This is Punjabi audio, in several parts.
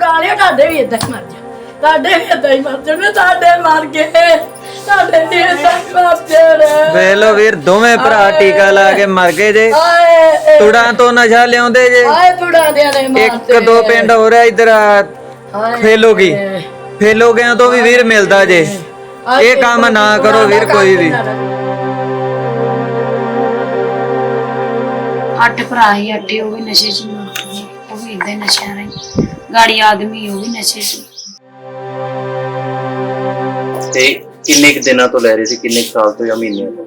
ਉਡਾ ਲਿਆ ਤੁਹਾਡੇ ਵੀ ਇਦਾਂ ਹੀ ਮਰ ਜਾ। ਤੁਹਾਡੇ ਵੀ ਇਦਾਂ ਹੀ ਮਰ ਜਾਣੇ ਤੁਹਾਡੇ ਮਰ ਗਏ। ਤੁਹਾਡੇ ਵੀ ਇਦਾਂ ਹੀ ਮਰ ਜਾਣੇ। ਵੇਖ ਲਓ ਵੀਰ ਦੋਵੇਂ ਭਰਾ ਟੀਕਾ ਲਾ ਕੇ ਮਰ ਗਏ ਜੇ। ਆਏ ਤੁੜਾਂ ਤੋਂ ਨਸ਼ਾ ਲਿਆਉਂਦੇ ਜੇ। ਆਏ ਤੁੜਾ ਦੇ ਨੇ ਮਾਰਤੇ ਇੱਕ ਦੋ ਪਿੰਡ ਹੋ ਰਿਹਾ ਇਧਰ ਫੇਲੋ ਕੀ ਫੇਲੋ ਗਿਆ ਤੋਂ ਵੀ ਵੀਰ ਮਿਲਦਾ ਜੇ। ਇਹ ਕੰਮ ਨਾ ਕਰੋ ਵੀਰ ਕੋਈ ਵੀ। ਅੱਠ ਭਰਾ ਹੀ ਅੱਠੇ ਉਹ ਵੀ ਨਸ਼ੇ 'ਚ ਹੀ ਨਸ਼ਿਆਂ ਰਹੀ। ਗਾੜੀ ਆਦਮੀ ਉਹ ਵੀ ਨਸ਼ੇ 'ਚ। ਤੇ ਕਿੰਨੇ ਕੁ ਦਿਨਾਂ ਤੋਂ ਲੈ ਰਹੇ ਸੀ ਕਿੰਨੇ ਕੁ ਸਾਲ ਤੋਂ ਜਾਂ ਮਹੀਨਿਆਂ ਤੋਂ?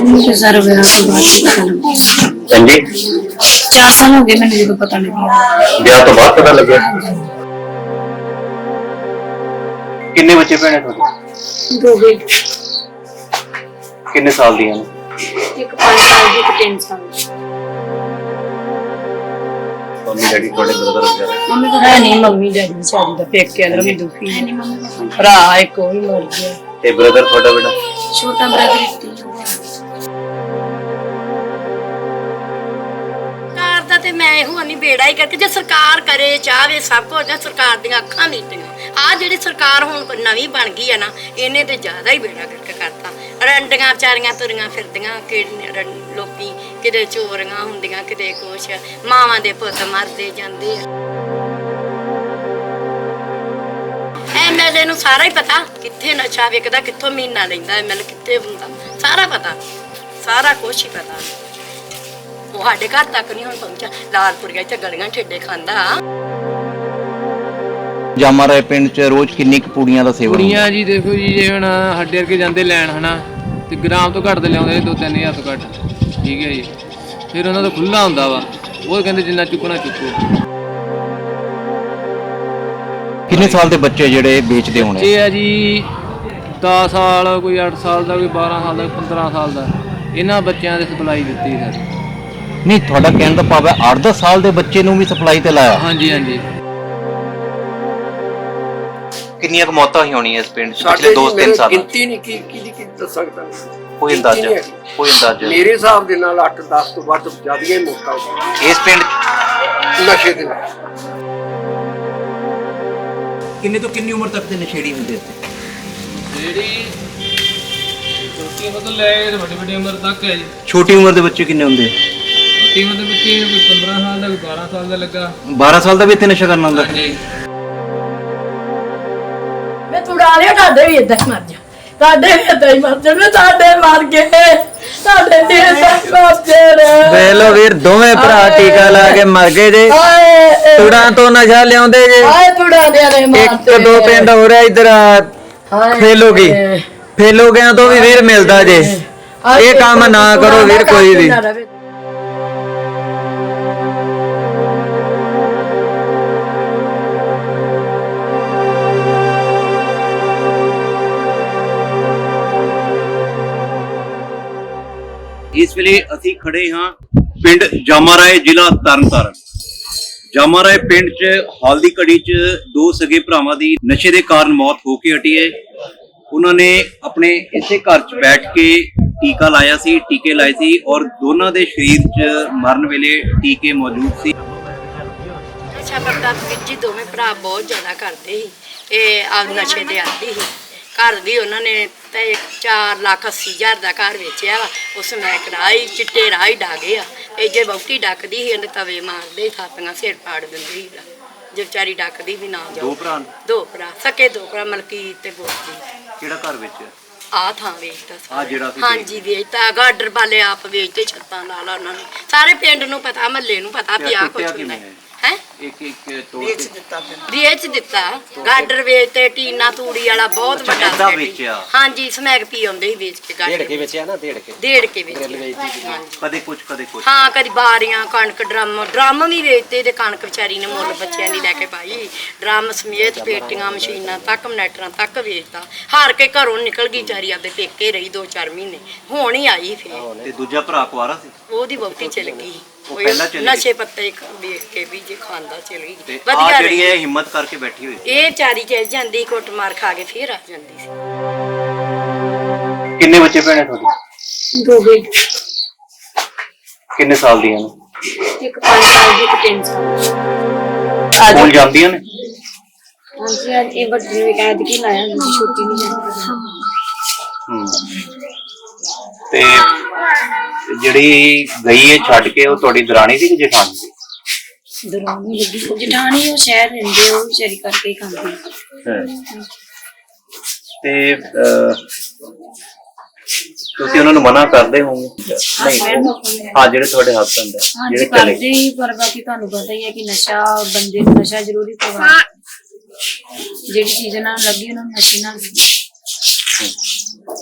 ਉਹਨੂੰ ਤੇ ਸਰ ਵਿਆਹ ਤੋਂ ਬਾਅਦ ਹੀ ਪਤਾ ਲੱਗਿਆ। ਹਾਂਜੀ। ਚਾਰ ਸਾਲ ਹੋ ਗਏ ਮੈਨੂੰ ਜਦੋਂ ਪਤਾ ਲੱਗਿਆ। ਵਿਆਹ ਤੋਂ ਬਾਅਦ ਪਤਾ ਲੱਗਿਆ? ਕਿੰਨੇ ਬੱਚੇ ਭੈਣੇ ਤੁਹਾਡੇ? ਦੋ ਗਏ ਕਿੰਨੇ ਸਾਲ ਦੀਆਂ ਨੇ? ਇੱਕ 5 ਸਾਲ ਦੀ ਇੱਕ 3 ਸਾਲ ਦੀ। ਮੰਮੀ ਡੈਡੀ ਤੁਹਾਡੇ ਬ੍ਰਦਰ ਵਗੈਰਾ ਮੰਮੀ ਤਾਂ ਹੈ ਨਹੀਂ ਮੰਮੀ ਡੈਡੀ ਵਿਚਾਰੀ ਦਾ ਪੇਕੇ ਅੰਦਰ ਵੀ ਦੁਖੀ ਹੈ। ਨਹੀਂ ਮੰਮੀ ਪਾਪਾ ਭਰਾ ਇੱਕ ਉਹ ਵੀ ਮਰ ਗਿਆ। ਤੇ ਬ੍ਰਦਰ ਤੁਹਾਡਾ ਬੇਟਾ? ਛੋਟਾ ਬ੍ਰਦਰ ਤੀ ਸਰਕਾਰ ਦਾ ਤੇ ਮੈਂ ਇਹੋ ਨਹੀਂ ਬੇੜਾ ਹੀ ਕਰਕੇ ਜੇ ਸਰਕਾਰ ਕਰੇ ਚਾਹਵੇ ਸਭ ਕੁਝ ਨਾ ਸਰਕਾਰ ਦੀਆਂ ਅੱਖਾਂ ਮੀਟੀਆਂ। ਆ ਜਿਹੜੀ ਸਰਕਾਰ ਹੁਣ ਨਵੀਂ ਬਣ ਗਈ ਆ ਨਾ ਇਹਨੇ ਤੇ ਜ਼ਿਆਦਾ ਹੀ ਬੇੜਾ ਕਰਕੇ ਕਰਤਾ। ਰੰਡੀਆਂ ਵਿਚਾਰੀਆਂ ਤੁਰੀਆਂ ਫਿਰਦੀਆਂ ਕਿਹੜੀਆਂ ਲੋਕੀ ਕਿਤੇ ਚੋਰੀਆਂ ਹੁੰਦੀਆਂ ਕਿਤੇ ਕੁਛ। ਮਾਵਾਂ ਦੇ ਪੁੱਤ ਮਰਦੇ ਜਾਂਦੇ ਆ। ਐਮਐਲਏ ਨੂੰ ਸਾਰਾ ਹੀ ਪਤਾ। ਕਿੱਥੇ ਨਸ਼ਾ ਵਿਕਦਾ ਕਿੱਥੋਂ ਮਹੀਨਾ ਲੈਂਦਾ ਐਮਐਲਏ ਕਿੱਥੇ ਹੁੰਦਾ। ਸਾਰਾ ਪਤਾ। ਸਾਰਾ ਕੁਛ ਹੀ ਪਤਾ। ਉਹ ਸਾਡੇ ਘਰ ਤੱਕ ਨਹੀਂ ਹੁਣ ਪਹੁੰਚਿਆ। ਲਾਲਪੁਰੀਆ ਚ ਗਲੀਆਂ ਠੇਡੇ ਖਾਂਦਾ। ਜਾਮਾ ਰਾਏ ਪਿੰਡ 'ਚ ਰੋਜ਼ ਕਿੰਨੀ ਕੁ ਪੂੜੀਆਂ ਦਾ ਸੇਵਨ ਹੁੰਦਾ? ਕੁੜੀਆਂ ਜੀ ਦੇਖੋ ਜੀ ਜੇ ਹੁਣ ਸਾਡੇ ਵਰਗੇ ਜਾਂਦੇ ਲੈਣ ਹਨਾ ਤੇ ਗ੍ਰਾਮ ਤੋਂ ਘੱਟ ਤੇ ਲਿਆਉਂਦੇ ਦੋ ਤਿੰਨ ਹਜ਼ਾਰ ਤੋਂ ਘੱਟ। ਠੀਕ ਹੈ ਜੀ। ਫਿਰ ਉਹਨਾਂ ਦਾ ਖੁੱਲਾ ਹੁੰਦਾ ਵਾ। ਉਹ ਕਹਿੰਦੇ ਜਿੰਨਾ ਚੁੱਕਣਾ ਚੁੱਕੋ। ਕਿੰਨੇ ਸਾਲ ਦੇ ਬੱਚੇ ਜਿਹੜੇ ਵੇਚਦੇ ਹੋਣੇ? ਇਹ ਹੈ ਜੀ 10 ਸਾਲ ਕੋਈ 8 ਸਾਲ ਦਾ ਕੋਈ 12 ਸਾਲ ਦਾ ਕੋਈ 15 ਸਾਲ ਦਾ। ਇਹਨਾਂ ਬੱਚਿਆਂ ਦੇ ਸਪਲਾਈ ਦਿੱਤੀ ਸਰ। ਨਹੀਂ ਤੁਹਾਡਾ ਕਹਿਣ ਦਾ ਭਾਵ ਹੈ 8-10 ਸਾਲ ਦੇ ਬੱਚੇ ਨੂੰ ਵੀ ਸਪਲਾਈ ਤੇ ਲਾਇਆ। ਹਾਂਜੀ ਹਾਂਜੀ। ਕਿੰਨੀਆਂ ਕੁ ਮੌਤਾਂ ਹੀ ਹੋਣੀਆਂ ਇਸ ਪਿੰਡ 'ਚ? ਪਿਛਲੇ 2-3 ਮੇਰੇ ਸਾਲਾਂ 'ਚ? ਗਿਣਤੀ ਨਹੀਂ ਕੀ ਕੀ ਦੱਸ ਸਕਦਾ ਕੋਈ ਅੰਦਾਜ਼ਾ। ਕੋਈ ਅੰਦਾਜ਼ਾ? ਮੇਰੇ ਹਿਸਾਬ ਦੇ ਨਾਲ 8-10 ਤੋਂ ਵੱਧ ਜ਼ਿਆਦਾ ਹੀ ਮੌਕਾ ਹੋਊਗਾ। ਇਸ ਪਿੰਡ ਨਸ਼ੇ ਦੇ ਨਾਲ। ਕਿੰਨੇ ਤੋਂ ਕਿੰਨੀ ਉਮਰ ਤੱਕ ਦੇ ਨਸ਼ੇੜੀ ਹੁੰਦੇ ਇੱਥੇ? ਜਿਹੜੀ ਛੋਟੀ ਉਮਰ ਤੋਂ ਲੈ ਕੇ ਵੱਡੀ ਵੱਡੀ ਉਮਰ ਤੱਕ ਹੈ ਜੀ। ਛੋਟੀ ਉਮਰ ਦੇ ਬੱਚੇ ਕਿੰਨੇ ਹੁੰਦੇ? ਛੋਟੀ ਉਮਰ ਦੇ ਬੱਚੇ ਕੋਈ 15 ਸਾਲ ਦਾ ਕੋਈ 12 ਸਾਲ ਦਾ ਲੱਗਾ। 12 ਸਾਲ ਦਾ ਵੀ ਇੱਥੇ ਨਸ਼ਾ ਕਰਨ ਆਉਂਦਾ ਹਾਂਜੀ। ਮੈਂ ਤੁੜਾ ਲਿਆ ਤੁਹਾਡੇ ਵੀ ਇਦਾਂ ਹੀ ਮਰ ਜਾ। ਤੁਹਾਡੇ ਵੀ ਇਦਾਂ ਹੀ ਮਰ ਜਾਣੇ ਤੁਹਾਡੇ ਮਰ ਗਏ। ਤੁਹਾਡੇ ਵੀ ਇਦਾਂ ਹੀ ਮਰ ਜਾਣੇ। ਵੇਖ ਲਓ ਵੀਰ ਦੋਵੇਂ ਭਰਾ ਟੀਕਾ ਲਾ ਕੇ ਮਰ ਗਏ ਜੇ। ਆਏ ਤੁੜਾਂ ਤੋਂ ਨਸ਼ਾ ਲਿਆਉਂਦੇ ਜੇ। ਆਏ ਤੁੜਾ ਦੇ ਨੇ ਮਾਰਤੇ ਇੱਕ ਦੋ ਪਿੰਡ ਹੋ ਰਿਹਾ ਇਧਰ ਫੇਲੋ ਕੀ ਫੇਲੋ ਗਿਆ ਤੋਂ ਵੀ ਵੀਰ ਮਿਲਦਾ ਜੇ। ਇਹ ਕੰਮ ਨਾ ਕਰੋ ਵੀਰ ਕੋਈ ਵੀ। ਇਸ ਵੇਲੇ ਅਸੀਂ ਖੜੇ ਹਾਂ ਪਿੰਡ ਜਾਮਾਰਾਏ ਜ਼ਿਲ੍ਹਾ ਤਰਨਤਾਰਨ। ਜਾਮਾਰਾਏ ਪਿੰਡ 'ਚ ਹਾਲ ਦੀ ਘੜੀ 'ਚ ਦੋ ਸਗੇ ਭਰਾਵਾਂ ਦੀ ਨਸ਼ੇ ਦੇ ਕਾਰਨ ਮੌਤ ਹੋ ਕੇ ਹਟੀ ਹੈ। ਉਹਨਾਂ ਨੇ ਆਪਣੇ ਇਸੇ ਘਰ 'ਚ ਬੈਠ ਕੇ ਟੀਕਾ ਲਾਇਆ ਸੀ, ਟੀਕੇ ਲਾਏ ਸੀ ਔਰ ਦੋਨਾਂ ਦੇ ਸਰੀਰ 'ਚ ਮਰਨ ਵੇਲੇ ਟੀਕੇ ਮੌਜੂਦ ਸੀ। ਨਸ਼ਾ ਕਰਦਾ ਜੀ ਦੋਵੇਂ ਭਰਾ ਬਹੁਤ ਜ਼ਿਆਦਾ ਕਰਦੇ ਸੀ। ਇਹ ਆ ਨਸ਼ੇ ਦੇ ਆਦੀ ਸੀ। ਘਰ ਵੀ ਉਹਨਾਂ ਨੇ ਤੇ 4 ਲੱਖ 80 ਹਜ਼ਾਰ ਦਾ ਘਰ ਵੇਚਿਆ ਵਾ। ਉਸ ਮੈਂ ਕਰਾਈ ਚਿੱਟੇ ਰਾਹ ਹੀ ਡਾਗੇ ਆ। ਇਹ ਜੇ ਬਹੁਤੀ ਡੱਕਦੀ ਸੀ ਇਹਨੇ ਤਵੇ ਮਾਰਦੇ ਥਾਪੀਆਂ ਸਿਰ ਪਾੜ ਦਿੰਦੀ ਸੀ। ਜੇ ਵਿਚਾਰੀ ਡੱਕਦੀ ਵੀ ਨਾ ਜਾਓ ਦੋ ਭਰਾ ਨੇ? ਦੋ ਭਰਾ ਸਕੇ ਦੋ ਭਰਾ ਮਲਕੀ ਤੇ ਗੋਪੀ ਕਿਹੜਾ ਘਰ ਵਿੱਚ ਆ ਥਾਂ ਵੇਚਦਾ ਆਹ ਜਿਹੜਾ ਅਸੀਂ ਹਾਂਜੀ ਵੇਚਦਾ ਗਾਡਰ ਵਾਲੇ ਆਪ ਵੇਚਦੇ ਛੱਤਾਂ ਲਾ ਲਾ ਉਹਨਾਂ ਨੇ। ਸਾਰੇ ਪਿੰਡ ਨੂੰ ਪਤਾ ਮਹੱਲੇ ਨੂੰ ਪਤਾ ਵੀ ਆ ਕੁਛ ਟੁੱਟਿਆ ਹੁੰਦਾ ਕਿਵੇਂ ਹੈ ਹੈ? ਹੈ ਇੱਕ ਇੱਕ ਤੋੜ ਕੇ ਵੇਚ ਦਿੱਤਾ। ਗਾਡਰ ਵੇਚ ਤੇ ਟੀਨਾ ਤੂੜੀ ਵਾਲਾ ਬਹੁਤ ਅੱਛਾ, ਵੱਡਾ ਏਦਾਂ ਸੀ। ਵੇਚਿਆ। ਹਾਂਜੀ ਸਮੈਕ ਪੀ ਆਉਂਦੇ ਸੀ ਵੇਚ ਕੇ ਗਾਡਰ। ਕੇ ਵੇਚਿਆ ਨਾ ਡੇਢ ਕੇ ਡੇਢ ਕੇ ਵੇਚਿਆ ਹਾਂਜੀ। ਕਦੇ ਕੁਝ ਕਦੇ ਕੁਝ ਹਾਂ ਕਦੀ ਬਾਰੀਆਂ ਕਣਕ ਡਰਮ। ਡਰਮ ਵੀ ਵੇਚਦੇ ਤੇ ਕਣਕ ਵਿਚਾਰੀ ਨੇ ਮੁੱਲ ਬੱਚਿਆਂ ਦੀ ਲੈ ਕੇ ਪਾਈ। ਡਰਮ ਸਮੇਤ ਪੇਟੀਆਂ ਮਸ਼ੀਨਾਂ ਤੱਕ ਮਨੈਟਰਾਂ ਤੱਕ ਵੇਚਦਾ ਹਾਰ ਕੇ ਘਰੋਂ ਨਿਕਲ ਗਈ ਵਿਚਾਰੀ ਆਪਦੇ ਪੇਕੇ ਰਹੀ 2-4 ਮਹੀਨੇ। ਹੁਣ ਹੀ ਆਈ ਫੇਰ। ਤੇ ਦੂਜਾ ਭਰਾ ਕੁਆਰਾ ਸੀ? ਉਹਦੀ ਬਹੁਤੀ ਚਲ ਗਈ। ਉਹ ਕੋਈ ਪਹਿਲਾਂ ਚਲੀ ਗਈ। ਨਸ਼ੇ ਪੱਤੇ ਖ- ਵੇਖ ਕੇ ਵੀ ਜੇ ਖਾਂਦਾ ਚਲ ਗਈ। ਤੇ ਆ ਵਧੀਆ ਜਿਹੜੀ ਰਹੀ ਹੈ ਹਿੰਮਤ ਕਰਕੇ ਬੈਠੀ ਹੋਈ ਸੀ। ਇਹ ਵਿਚਾਰੀ ਚੱਲ ਜਾਂਦੀ ਕੁੱਟ ਮਾਰ ਖਾ ਕੇ ਫੇਰ ਆ ਜਾਂਦੀ ਸੀ। ਕਿੰਨੇ ਬੱਚੇ ਭੈਣੇ ਤੁਹਾਡੇ? ਦੋ ਗਏ ਕਿੰਨੇ ਸਾਲ ਦੀਆਂ ਨੇ? ਇੱਕ 5 ਸਾਲ ਦੀ ਇੱਕ 3 ਸਾਲ ਦੀ। ਸਕੂਲ ਜਾਂਦੀਆਂ ਨੇ? ਹਾਂਜੀ ਅੱਜ ਇਹ ਵੱਡੀ ਨੇ ਕਹਿ ਕਿ ਲਾਇਆ ਜੀ ਛੋਟੀ ਨਹੀਂ ਜਾਂਦੀ ਹਮ। ਤੇ ਜਿਹੜੀ ਗਈ ਹੈ ਛੱਡ ਕੇ ਉਹ ਤੁਹਾਡੀ ਦਰਾਣੀ ਸੀ ਕਿ ਜਠਾਣੀ ਲੱਗੀ ਜਠਾਣੀ ਉਹ ਸ਼ਹਿਰ ਰਹਿੰਦੇ ਉਹ ਵਿਚਾਰੀ ਕਰਕੇ ਹੀ ਖਾਂਦੀ ਹਾਂ। ਤੇ ਅਹ, ਤੁਸੀਂ ਉਹਨਾਂ ਨੂੰ ਮਨਾ ਕਰਦੇ ਹੋਵੋਗੇ? ਨਹੀਂ। ਹਾਂ ਜਿਹੜੇ ਤੁਹਾਡੇ ਹਸਬੰਦ ਹੈ ਹਾਂਜੀ ਜਿਹੜੇ ਚਲੇ ਕਰਦੇ ਹੀ ਪਰ ਬਾਕੀ ਤੁਹਾਨੂੰ ਪਤਾ ਹੀ ਹੈ ਕਿ ਨਸ਼ਾ ਬੰਦੇ ਨੂੰ ਨਸ਼ਾ ਜ਼ਰੂਰੀ ਪਵਾ ਜਿਹੜੀ ਚੀਜ਼ ਨਾਲ ਲੱਗੀ ਉਹਨਾਂ ਨੂੰ ਨਸ਼ੇ ਨਾਲ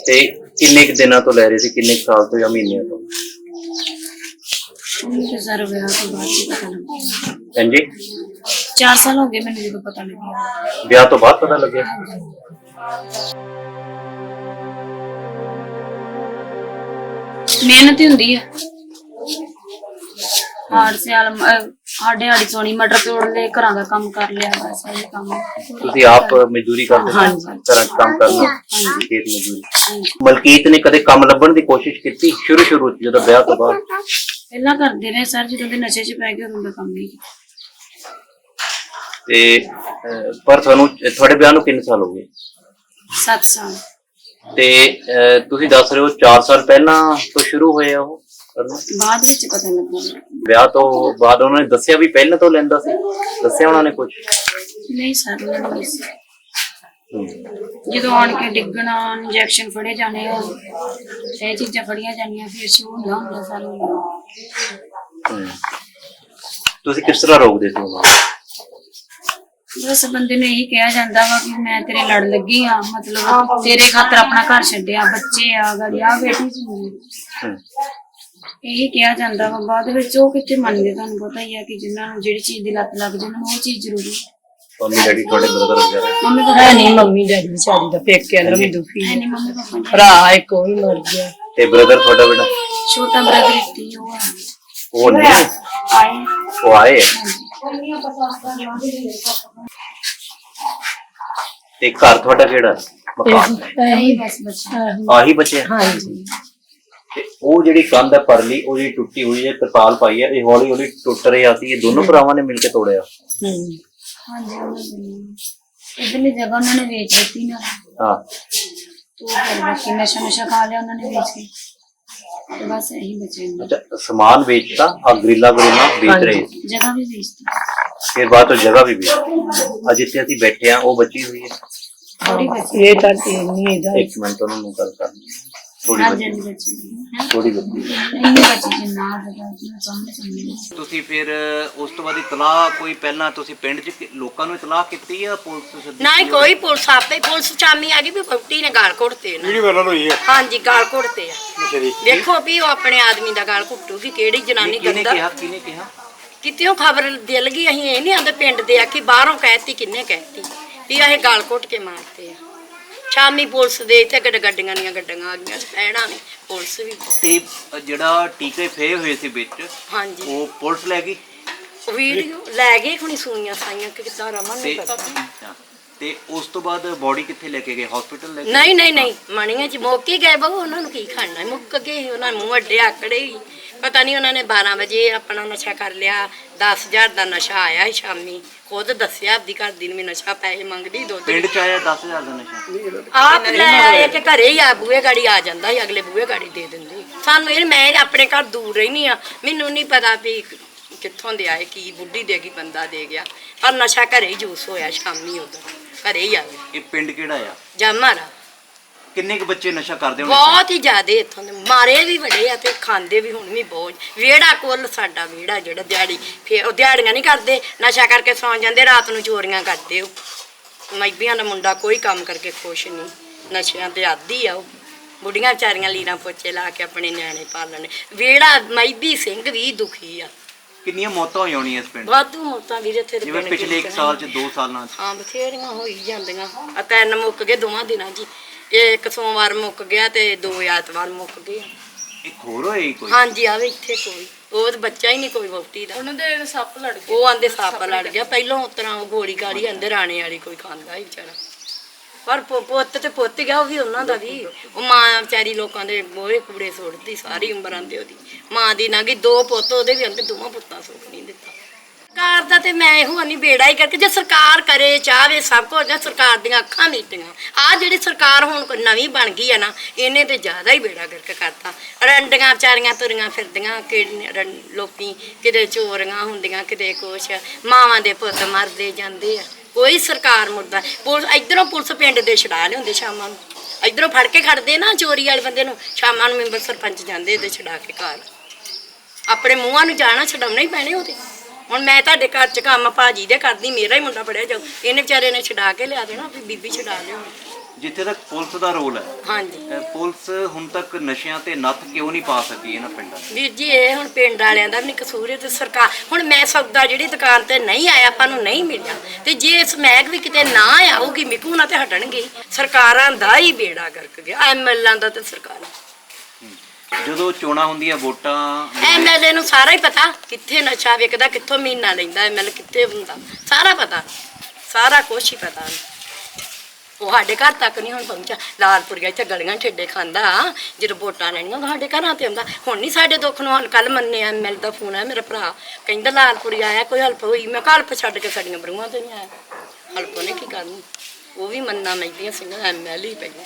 ਤੇ ਕਿੰਨੇ ਕੁ ਦਿਨਾਂ ਤੋਂ ਲੈ ਰਹੇ ਸੀ ਕਿੰਨੇ ਕੁ ਸਾਲ ਤੋਂ ਜਾਂ ਮਹੀਨਿਆਂ ਤੋਂ? ਉਹਨੂੰ ਤੇ ਸਰ ਵਿਆਹ ਤੋਂ ਬਾਅਦ ਹੀ ਪਤਾ ਲੱਗਿਆ ਹਾਂਜੀ? 4 ਸਾਲ ਹੋ ਗਏ ਮੈਨੂੰ ਜਦੋਂ ਪਤਾ ਲੱਗਿਆ। ਵਿਆਹ ਤੋਂ ਬਾਅਦ ਪਤਾ ਲੱਗਿਆ? ਮਿਹਨਤ ਹੀ ਹੁੰਦੀ ਹੈ ਹਾਰ ਸਿਆਲ ਮ- ਅਹ ਸਾਡੇ ਹਾੜੀ ਸੋਣੀ ਮਟਰ ਤੋੜ ਲੈ ਘਰਾਂ ਦਾ ਕੰਮ ਕਰ ਲਿਆ ਬਸ ਇਹ ਕੰਮ। ਤੁਸੀਂ ਆਪ ਮਜ਼ਦੂਰੀ ਕਰਦੇ ਘਰਾਂ 'ਚ ਕੰਮ ਕਰਨਾ ਖੇਤ ਮਜ਼ਦੂਰੀ। ਮਲਕੀਤ ਨੇ ਕਦੇ ਕੰਮ ਲੱਭਣ ਦੀ ਕੋਸ਼ਿਸ਼ ਕੀਤੀ ਸ਼ੁਰੂ ਸ਼ੁਰੂ 'ਚ ਜਦੋਂ ਵਿਆਹ ਤੋਂ ਬਾਅਦ? ਪਹਿਲਾਂ ਕਰਦੇ ਰਹੇ ਸਰ ਜਦੋਂ ਦੇ ਨਸ਼ੇ 'ਚ ਪੈ ਗਏ ਉਦੋਂ ਦਾ ਕੰਮ ਨਹੀਂ ਕੀਤਾ ਤੇ ਅਹ, ਪਰ ਤੁਹਾਨੂੰ ਤੁਹਾਡੇ ਵਿਆਹ ਨੂੰ ਕਿੰਨੇ ਸਾਲ ਹੋ ਗਏ? 7 ਸਾਲ। ਤੇ ਅਹ, ਤੁਸੀਂ ਦੱਸ ਰਹੇ ਹੋ 4 ਸਾਲ ਪਹਿਲਾਂ ਤੋਂ ਸ਼ੁਰੂ ਹੋਏ ਆ ਉਹ? ਬਾਅਦ ਵਿੱਚ ਪਤਾ ਲੱਗਾ ਵਿਆਹ ਤੋਂ ਬਾਅਦ ਉਹਨਾਂ ਨੇ ਦੱਸਿਆ ਵੀ ਪਹਿਲਾਂ ਤੋਂ ਲੈਂਦਾ ਸੀ? ਦੱਸਿਆ ਉਹਨਾਂ ਨੇ ਕੁਝ ਨਹੀਂ ਸਰ ਉਹਨਾਂ ਨੂੰ ਨਹੀਂ ਸੀ। ਜਦੋਂ ਆਣ ਕੇ ਡਿੱਗਣਾ ਇੰਜੈਕਸ਼ਨ ਫੜੇ ਜਾਣੇ ਉਹ ਇਹ ਚੀਜ਼ਾਂ ਫੜੀਆਂ ਜਾਣੀਆਂ ਫਿਰ ਸ਼ੁਰੂ ਹੁੰਦਾ ਹੁੰਦਾ ਸਾਨੂੰ। ਤੁਸੀਂ ਕਿਸ ਤਰ੍ਹਾਂ ਰੋਕਦੇ ਸੀ ਉਹਨਾਂ ਨੂੰ? ਬਸ ਬੰਦੇ ਨੂੰ ਇਹੀ ਕਿਹਾ ਜਾਂਦਾ ਵਾ ਕਿ ਮੈਂ ਤੇਰੇ ਲੜ ਲੱਗੀ ਆ ਮਤਲਬ ਤੇਰੇ ਖਾਤਰ ਆਪਣਾ ਘਰ ਛੱਡਿਆ ਬੱਚੇ ਆ ਗੜੀ ਆ ਬੇਟੀ ਸੀ। ਮੇਰੀ। ਹਮ। ਇਹੀ ਕਿਹਾ ਜਾਂਦਾ ਵਾ ਬਾਅਦ ਵਿੱਚ ਉਹ ਕਿੱਥੇ ਮੰਨਦੇ ਤੁਹਾਨੂੰ ਪਤਾ ਹੀ ਆ ਕਿ ਜਿਨ੍ਹਾਂ ਨੂੰ ਜਿਹੜੀ ਚੀਜ਼ ਦੀ ਲੱਤ ਲੱਗ ਨੂੰ ਉਹ ਚੀਜ਼ ਜ਼ਰੂਰੀ। ਮੰਮੀ ਡੈਡੀ ਤੁਹਾਡੇ ਬ੍ਰਦਰ ਵਗੈਰਾ ਮੰਮੀ ਹੈ ਨਹੀਂ ਮੰਮੀ ਡੈਡੀ ਵਿਚਾਰੀ ਦਾ ਪੇਕੇ ਨਾਲ ਵੀ ਦੁਖੀ ਹੈ ਨਹੀਂ ਮੰਮੀ ਪਾਪਾ ਨੇ। ਭਰਾ ਇੱਕ ਉਹ ਵੀ ਮਰ ਗਿਆ ਤੇ ਬ੍ਰਦਰ ਤੁਹਾਡਾ ਬੇਟਾ ਛੋਟਾ ਬ੍ਰਦਰ ਇੱਥੇ ਹੀ ਉਹ ਆ ਉਹ ਨਹੀਂ ਹੈ? ਆਏ ਉਹ ਆਏ ਹੈ। ਤੇ ਘਰ ਤੁਹਾਡਾ ਕਿਹੜਾ ਹੈ? ਮਕਾਨ ਇਹੀ ਬਸ ਬੱਚਾ ਆਹੀ ਬਚੇ ਹੈ? ਹਾਂਜੀ ਤੇ ਉਹ ਜਿਹੜੀ ਕੰਧ ਹੈ ਪਰਲੀ ਉਹ ਜਿਹੜੀ ਟੁੱਟੀ ਹੋਈ ਹੈ ਤਰਪਾਲ ਪਾਈ ਹੈ ਇਹ ਹੌਲੀ ਹੌਲੀ ਟੁੱਟ ਰਹੀ ਆਤੀ ਇਹ ਦੋਨੋਂ ਭਰਾਵਾਂ ਨੇ ਮਿਲ ਕੇ ਤੋੜਿਆ। ਹੂੰ। ਹਾਂਜੀ ਇਧਰਲੀ ਜਗ੍ਹਾ ਉਹਨਾਂ ਨੇ ਵੇਚ ਦਿੱਤੀ ਨਾ। ਹਾਂ। ਤੋ ਫਿਰ ਬਾਕੀ ਨਸ਼ਾ ਨਸ਼ਾ ਖਾ ਲਿਆ ਉਹਨਾਂ ਨੇ ਵੇਚ ਕੇ। ਤੇ ਬਸ ਇਹੀ ਬਚੇ ਨੇ। ਅੱਛਾ ਸਮਾਨ ਵੇਚਤਾ ਆ ਗ੍ਰਿਲਾ ਗ੍ਰਿਲਾ ਵੇਚ ਰਹੇ। ਸੀ। ਜਗ੍ਹਾ ਵੀ ਵੇਚਤੀ। ਫਿਰ ਬਾਅਦ ਤੋਂ ਜਗ੍ਹਾ ਵੀ ਵੇਚ ਅੱਜ ਇੱਥੇ ਅਸੀਂ ਬੈਠੇ ਆ ਉਹ ਬਚੀ ਹੋਈ ਹੈ। ਥੋੜੀ ਬਚੀ। ਇਹ ਤਾਂ ਨਹੀਂ ਇਹਦਾ ਇੱਕ ਮਿੰਟ ਉਹਨਾਂ ਨੂੰ ਗੱਲ ਕਰਨੀ ਹੈ। ਥੋੜੀ ਹਾਂਜੀ ਬਚੀ ਬਚੀ ਥੋੜੀ ਬਚੀ ਨਹੀਂ ਬਚੀ ਜਿੰਨਾ ਜਗ੍ਹਾ ਜਿੰਨਾ ਸਾਹਮਣੇ ਸਾਹਮਣੇ ਤੁਸੀਂ ਫਿਰ ਉਸ ਤੋਂ ਬਾਅਦ ਇਤਲਾਹ ਕੋਈ ਪਹਿਲਾਂ ਤੁਸੀਂ ਪਿੰਡ 'ਚ ਕਿ- ਲੋਕਾਂ ਨੂੰ ਇਤਲਾਹ ਕੀਤੀ ਆ ਪੁਲਿਸ ਸੱਦੀ ਨਾ ਹੀ ਕੋਈ ਪੁਲਿਸ ਆਪੇ ਪੁਲਿਸ ਚਾਮੀ ਆ ਗਈ ਵੀ ਫੌਟੀ ਨੇ ਗਾਲ ਘੁੱਟਤੇ ਨਾ। ਵੀਡੀਓ ਵਾਇਰਲ ਹੋਈ ਹੈ ਹਾਂਜੀ ਗਾਲ ਘੁੱਟਤੇ ਆ। ਦੇਖੋ ਵੀ ਉਹ ਆਪਣੇ ਆਦਮੀ ਦਾ ਗਾਲ ਘੁੱਟੂਗੀ ਕਿਹੜੀ ਜਨਾਨੀ ਕਿਹਨੇ ਗੰਦਾ। ਕਿਹਾ ਕਿਹਨੇ ਕਿਹਾ? ਕਿਤਿਓਂ ਖਬਰ ਦਿਲ ਗਈ ਅਸੀਂ ਇਹ ਨਹੀਂ ਆਂਦੇ ਪਿੰਡ ਦੇ ਆ ਕਿ ਬਾਹਰੋਂ ਕਹਿਤੀ ਕਿੰਨੇ ਕਹਿਤੀ ਵੀ ਇਹ ਗਾਲ ਘੁੱਟ ਕੇ ਮਾਰਤੇ ਆ। ਸ਼ਾਮੀ ਪੁਲਿਸ ਦੇ ਇੱਥੇ ਗੱਡ ਗੱਡੀਆਂ ਦੀਆਂ ਗੱਡੀਆਂ ਆ ਗਈਆਂ ਸੈਣਾ ਵੀ ਪੁਲਿਸ ਵੀ। ਤੇ ਜਿਹੜਾ ਟੀਕੇ ਫੇ ਹੋਏ ਸੀ ਵਿੱਚ ਹਾਂਜੀ। ਉਹ ਪੁਲਿਸ ਲੈ ਗਈ? ਵੀਡੀਓ ਲੈ ਗਏ ਖੁਣੀ ਸੁਣੀਆਂ ਸਾਈਆਂ ਕਿ ਕਿੱਦਾਂ ਰਮਨ ਤੇ ਨੂੰ। ਪਤਾ ਹਾਂ। ਤੇ ਉਸ ਤੋਂ ਬਾਅਦ ਬੋਡੀ ਕਿੱਥੇ ਲੈ ਕੇ ਗਏ? ਹਸਪੀਟਲ ਲੈ ਕੇ ਨਹੀਂ ਨਹੀਂ ਨਹੀਂ ਮਣੀਆਂ ਚ ਮੁੱਕ ਗਏ ਬਹੂ ਉਹਨਾਂ ਨੂੰ ਕੀ ਖਾਣਾ? ਮੁੱਕ ਗਏ ਉਹਨਾਂ ਨੂੰ ਮੂੰਹ ਵੱਡੇ ਆਕੜੇ ਹੀ। ਪਤਾ ਨਹੀਂ ਉਹਨਾਂ ਨੇ 12 ਵਜੇ ਆਪਣਾ ਨਸ਼ਾ ਕਰ ਲਿਆ 10000 ਦਾ ਨਸ਼ਾ ਆਇਆ ਸੀ ਸ਼ਾਮੀ। ਖੁਦ ਦੱਸਿਆ ਆਪਦੀ ਘਰ ਦੀ ਨੂੰ ਵੀ ਨਸ਼ਾ ਪੈਸੇ ਮੰਗਦੀ ਦੁੱਧ ਪਿੰਡ 'ਚ ਆਇਆ 10000 ਦਾ ਨਸ਼ਾ? ਆਪ ਲੈ ਆਏ ਕਿ ਘਰੇ ਹੀ ਆ ਬੂਹੇ ਗਾੜੀ ਆ ਜਾਂਦਾ ਸੀ ਅਗਲੇ ਬੂਹੇ ਗਾੜੀ ਦੇ ਦਿੰਦੇ। ਸਾਨੂੰ ਇਹ ਮੈਂ ਆਪਣੇ ਘਰ ਦੂਰ ਰਹਿਨੀ ਆ ਮੈਨੂੰ ਨਹੀਂ ਪਤਾ ਵੀ ਕਿੱਥੋਂ ਦੇ ਆਏ ਕੀ ਬੁੱਢੀ ਦੇ ਗਈ ਬੰਦਾ ਦੇ ਗਿਆ। ਪਰ ਨਸ਼ਾ ਘਰੇ ਹੀ ਜੂਸ ਹੋਇਆ ਸ਼ਾਮੀ ਉਦੋਂ ਘਰੇ ਹੀ ਆਏ ਇਹ ਪਿੰਡ ਕਿਹੜਾ ਆ? ਜਾਮਾਰਾ ਕਿੰਨੇ ਕੁ ਬੱਚੇ ਨਸ਼ਾ ਕਰਦੇ ਹੋਣਗੇ? ਬਹੁਤ ਹੀ ਜ਼ਿਆਦੇ ਇੱਥੋਂ ਦੇ। ਮਾਰੇ ਵੀ ਬੜੇ ਆ ਤੇ ਖਾਂਦੇ ਵੀ ਹੁਣ ਵੀ ਬਹੁਤ। ਵਿਹੜਾ ਕੁੱਲ ਸਾਡਾ ਵਿਹੜਾ ਜਿਹੜਾ ਦਿਹਾੜੀ। ਫੇ ਉਹ ਦਿਹਾੜੀਆਂ ਨਹੀਂ ਕਰਦੇ। ਨਸ਼ਾ ਕਰਕੇ ਸੌਂ ਜਾਂਦੇ ਰਾਤ ਨੂੰ ਚੋਰੀਆਂ ਕਰਦੇ ਉਹ। ਮਾਈਬੀਆਂ ਦਾ ਮੁੰਡਾ ਕੋਈ ਕੰਮ ਕਰਕੇ ਖੁਸ਼ ਨਹੀਂ। ਨਸ਼ਿਆਂ ਤੇ ਆਦੀ ਆ ਉਹ। ਬੁੱਢੀਆਂ ਵਿਚਾਰੀਆਂ ਲੀਰਾਂ ਪੋਚੇ ਲਾ ਕੇ ਆਪਣੇ ਨਿਆਣੇ ਪਾਲਣੇ। ਵਿਹੜਾ ਮਾਈਬੀ ਸਿੰਘ ਵੀ ਦੁਖੀ ਆ। ਕਿੰਨੀਆਂ ਮੌਤਾਂ ਹੋਈਆਂ ਹੋਣੀਆਂ ਇਸ ਪਿੰਡ? ਵਾਧੂ ਮੌਤਾਂ ਵੀਰੇ ਤੇ ਜਿਵੇਂ ਪਿਛਲੇ 1 ਸਾਲ 'ਚ 2 ਸਾਲਾਂ 'ਚ। ਹਾਂ ਬਥੇਰੀਆਂ ਹੋਈ ਜਾਂਦੀਆਂ। ਆ ਤਿੰਨ ਮੁੱਕ ਗਏ ਦੋਵਾਂ ਦਿਨਾਂ ਹੀ। ਇਹ ਇੱਕ ਸੋਮਵਾਰ ਮੁੱਕ ਗਿਆ ਤੇ ਦੋ ਐਤਵਾਰ ਮੁੱਕ ਗਏ। ਇੱਕ ਹੋਰ ਹੋਈ ਕੋਈ? ਹਾਂਜੀ ਆਵੇ ਇੱਥੇ ਕੋਈ। ਉਹ ਤਾਂ ਬੱਚਾ ਹੀ ਨਹੀਂ ਕੋਈ ਵੋਟੀ ਦਾ। ਉਹਨਾਂ ਦੇ ਸੱਪ ਲੜ ਗਏ। ਉਹ ਆਂਦੇ ਸੱਪ ਲੜ ਗਿਆ। ਪਹਿਲਾਂ ਉਤਰਾ ਉਹ ਗੋਲੀ ਗਾਲੀ ਅੰਦਰ ਆਣੇ ਵਾਲੀ ਕੋਈ ਖਾਂਦਾ ਹੀ ਵਿਚਾਰਾ। ਪਰ ਪੁ- ਪੁੱਤ ਤੇ ਪੁੱਤ ਗਿਆ ਉਹ ਵੀ ਉਹਨਾਂ ਦਾ ਵੀ। ਉਹ ਮਾਂ ਵਿਚਾਰੀ ਲੋਕਾਂ ਦੇ ਮੋਹਰੇ ਕੂੜੇ ਸੁੱਟਦੀ ਸਾਰੀ ਉਮਰ ਆਂਦੇ ਉਹਦੀ। ਮਾਂ ਦੀ ਨਾ ਗਈ ਦੋ ਪੁੱਤ ਉਹਦੇ ਵੀ ਅੰਦਰ ਦੋਵਾਂ ਪੁੱਤਾਂ ਸੁੱਖ ਨਹੀਂ ਦਿੱਤਾ। ਸਰਕਾਰ ਦਾ ਤੇ ਮੈਂ ਇਹੋ ਨਹੀਂ ਬੇੜਾ ਹੀ ਕਰਕੇ ਜੇ ਸਰਕਾਰ ਕਰੇ, ਚਾਹਵੇ ਸਭ ਕੁਝ ਨਾ ਸਰਕਾਰ ਦੀਆਂ ਅੱਖਾਂ ਮੀਟੀਆਂ। ਆ ਜਿਹੜੀ ਸਰਕਾਰ ਹੁਣ ਕੋਈ ਨਵੀਂ ਬਣ ਗਈ ਆ ਨਾ, ਇਹਨੇ ਤੇ ਜ਼ਿਆਦਾ ਹੀ ਬੇੜਾ ਕਰਕੇ ਕਰਤਾ। ਰੰਡੀਆਂ ਵਿਚਾਰੀਆਂ ਤੁਰੀਆਂ ਫਿਰਦੀਆਂ ਕਿਹੜੀਆਂ ਲੋਕੀ ਕਿਤੇ ਚੋਰੀਆਂ ਹੁੰਦੀਆਂ, ਕਿਤੇ ਕੁਛ। ਮਾਵਾਂ ਦੇ ਪੁੱਤ ਮਰਦੇ ਜਾਂਦੇ ਆ। ਕੋਈ ਸਰਕਾਰ ਮੁਰਦਾ ਪੁਲਿਸ ਇਧਰੋਂ ਪੁਲਿਸ ਪਿੰਡ ਦੇ ਛਡਾ ਲਿਆਉਂਦੇ ਸ਼ਾਮਾਂ ਨੂੰ। ਇਧਰੋਂ ਫੜ ਕੇ ਖੜਦੇ ਨਾ ਚੋਰੀ ਵਾਲੇ ਬੰਦੇ ਨੂੰ। ਸ਼ਾਮਾਂ ਨੂੰ ਮੈਂਬਰ ਸਰਪੰਚ ਜਾਂਦੇ ਤੇ ਛਡਾ ਕੇ ਘਰ। ਆਪਣੇ ਮੂੰਹਾਂ ਨੂੰ ਜਾਣਾ ਛਡਾਉਣਾ ਹੀ ਪੈਣੇ ਉਹਦੇ। ਹੁਣ ਮੈਂ ਤੁਹਾਡੇ ਘਰ ਚ ਕੰਮ ਭਾਜੀ ਦੇ ਕਰਦੀ ਮੇਰਾ ਹੀ ਮੁੰਡਾ ਪੜਿਆ ਜਾਊ। ਇਹਨੇ ਵਿਚਾਰੇ ਨੇ ਛਡਾ ਕੇ ਲਿਆ ਦੇਣਾ ਵੀ ਬੀਬੀ ਛਡਾ ਲਿਓ। ਜਿੱਥੇ ਤੱਕ ਪੁਲਿਸ ਦਾ ਰੋਲ ਹੈ। ਹਾਂਜੀ। ਅਹ ਪੁਲਿਸ ਹੁਣ ਤੱਕ ਨਸ਼ਿਆਂ ਤੇ ਨੱਥ ਕਿਉਂ ਨਹੀਂ ਪਾ ਸਕੀ ਇਹਨਾਂ ਪਿੰਡਾਂ 'ਚ? ਵੀਰ ਜੀ ਇਹ ਹੁਣ ਪਿੰਡ ਵਾਲਿਆਂ ਦਾ ਵੀ ਨਹੀਂ ਕਸੂਰ ਹੈ ਤੇ ਸਰਕਾਰ ਹੁਣ ਮੈਂ ਸੌਦਾ ਜਿਹੜੀ ਦੁਕਾਨ ਤੇ ਨਹੀਂ ਆਇਆ ਆਪਾਂ ਨੂੰ ਨਹੀਂ ਮਿਲਿਆ। ਤੇ ਜੇ ਸਮੈਕ ਵੀ ਕਿਤੇ ਨਾ ਆਊਗੀ ਮਿਕੂ ਨਾ ਤੇ ਹਟਣਗੇ ਹੀ। ਸਰਕਾਰਾਂ ਦਾ ਹੀ ਬੇੜਾ ਗਰਕ ਗਿਆ ਐਮਐਲਆਂ ਦਾ ਤੇ ਸਰਕਾਰ। ਜਦੋਂ ਚੋਣਾਂ ਹੁੰਦੀਆਂ ਵੋਟਾਂ ਐਮਐਲਏ ਨੂੰ ਸਾਰਾ ਹੀ ਪਤਾ, ਕਿੱਥੇ ਨਸ਼ਾ ਵਿਕਦਾ, ਕਿੱਥੋਂ ਮਹੀਨਾ ਲੈਂਦਾ ਐਮਐਲ ਕਿੱਥੇ ਹੁੰਦਾ, ਸਾਰਾ ਪਤਾ, ਸਾਰਾ ਕੁਝ ਹੀ ਪਤਾ। ਉਹ ਸਾਡੇ ਘਰ ਤੱਕ ਨਹੀਂ ਹੁਣ ਪਹੁੰਚਿਆ। ਲਾਲਪੁਰੀਆ ਇੱਥੇ ਗਲੀਆਂ ਠੇਡੇ ਖਾਂਦਾ, ਜਦੋਂ ਵੋਟਾਂ ਲੈਣੀਆਂ ਉਦੋਂ ਸਾਡੇ ਘਰਾਂ ਤੇ ਆਉਂਦਾ। ਹੁਣ ਨਹੀਂ ਸਾਡੇ ਦੁੱਖ ਨੂੰ ਹੁਣ ਕੱਲ ਮੰਨਿਆ ਐਮਐਲ ਦਾ ਫੋਨ ਆਇਆ ਮੇਰਾ ਭਰਾ ਕਹਿੰਦਾ, ਲਾਲਪੁਰੀ ਆਇਆ, ਕੋਈ ਹਲਪ ਹੋਈ, ਮੈਂ ਕਿਹਾ ਹਲਪ ਛੱਡ ਕੇ ਸਾਡੀਆਂ ਬਰੂਹਾਂ ਤੇ ਨਹੀਂ ਆਇਆ। ਹਲਪ ਨੇ ਕੀ ਕਰਨੀ। ਉਹ ਵੀ ਮੰਨਾ ਮੈਂਦੀਆਂ ਸਿੰਘਾਂ ਐਮਐਲ ਹੀ ਪਈਆਂ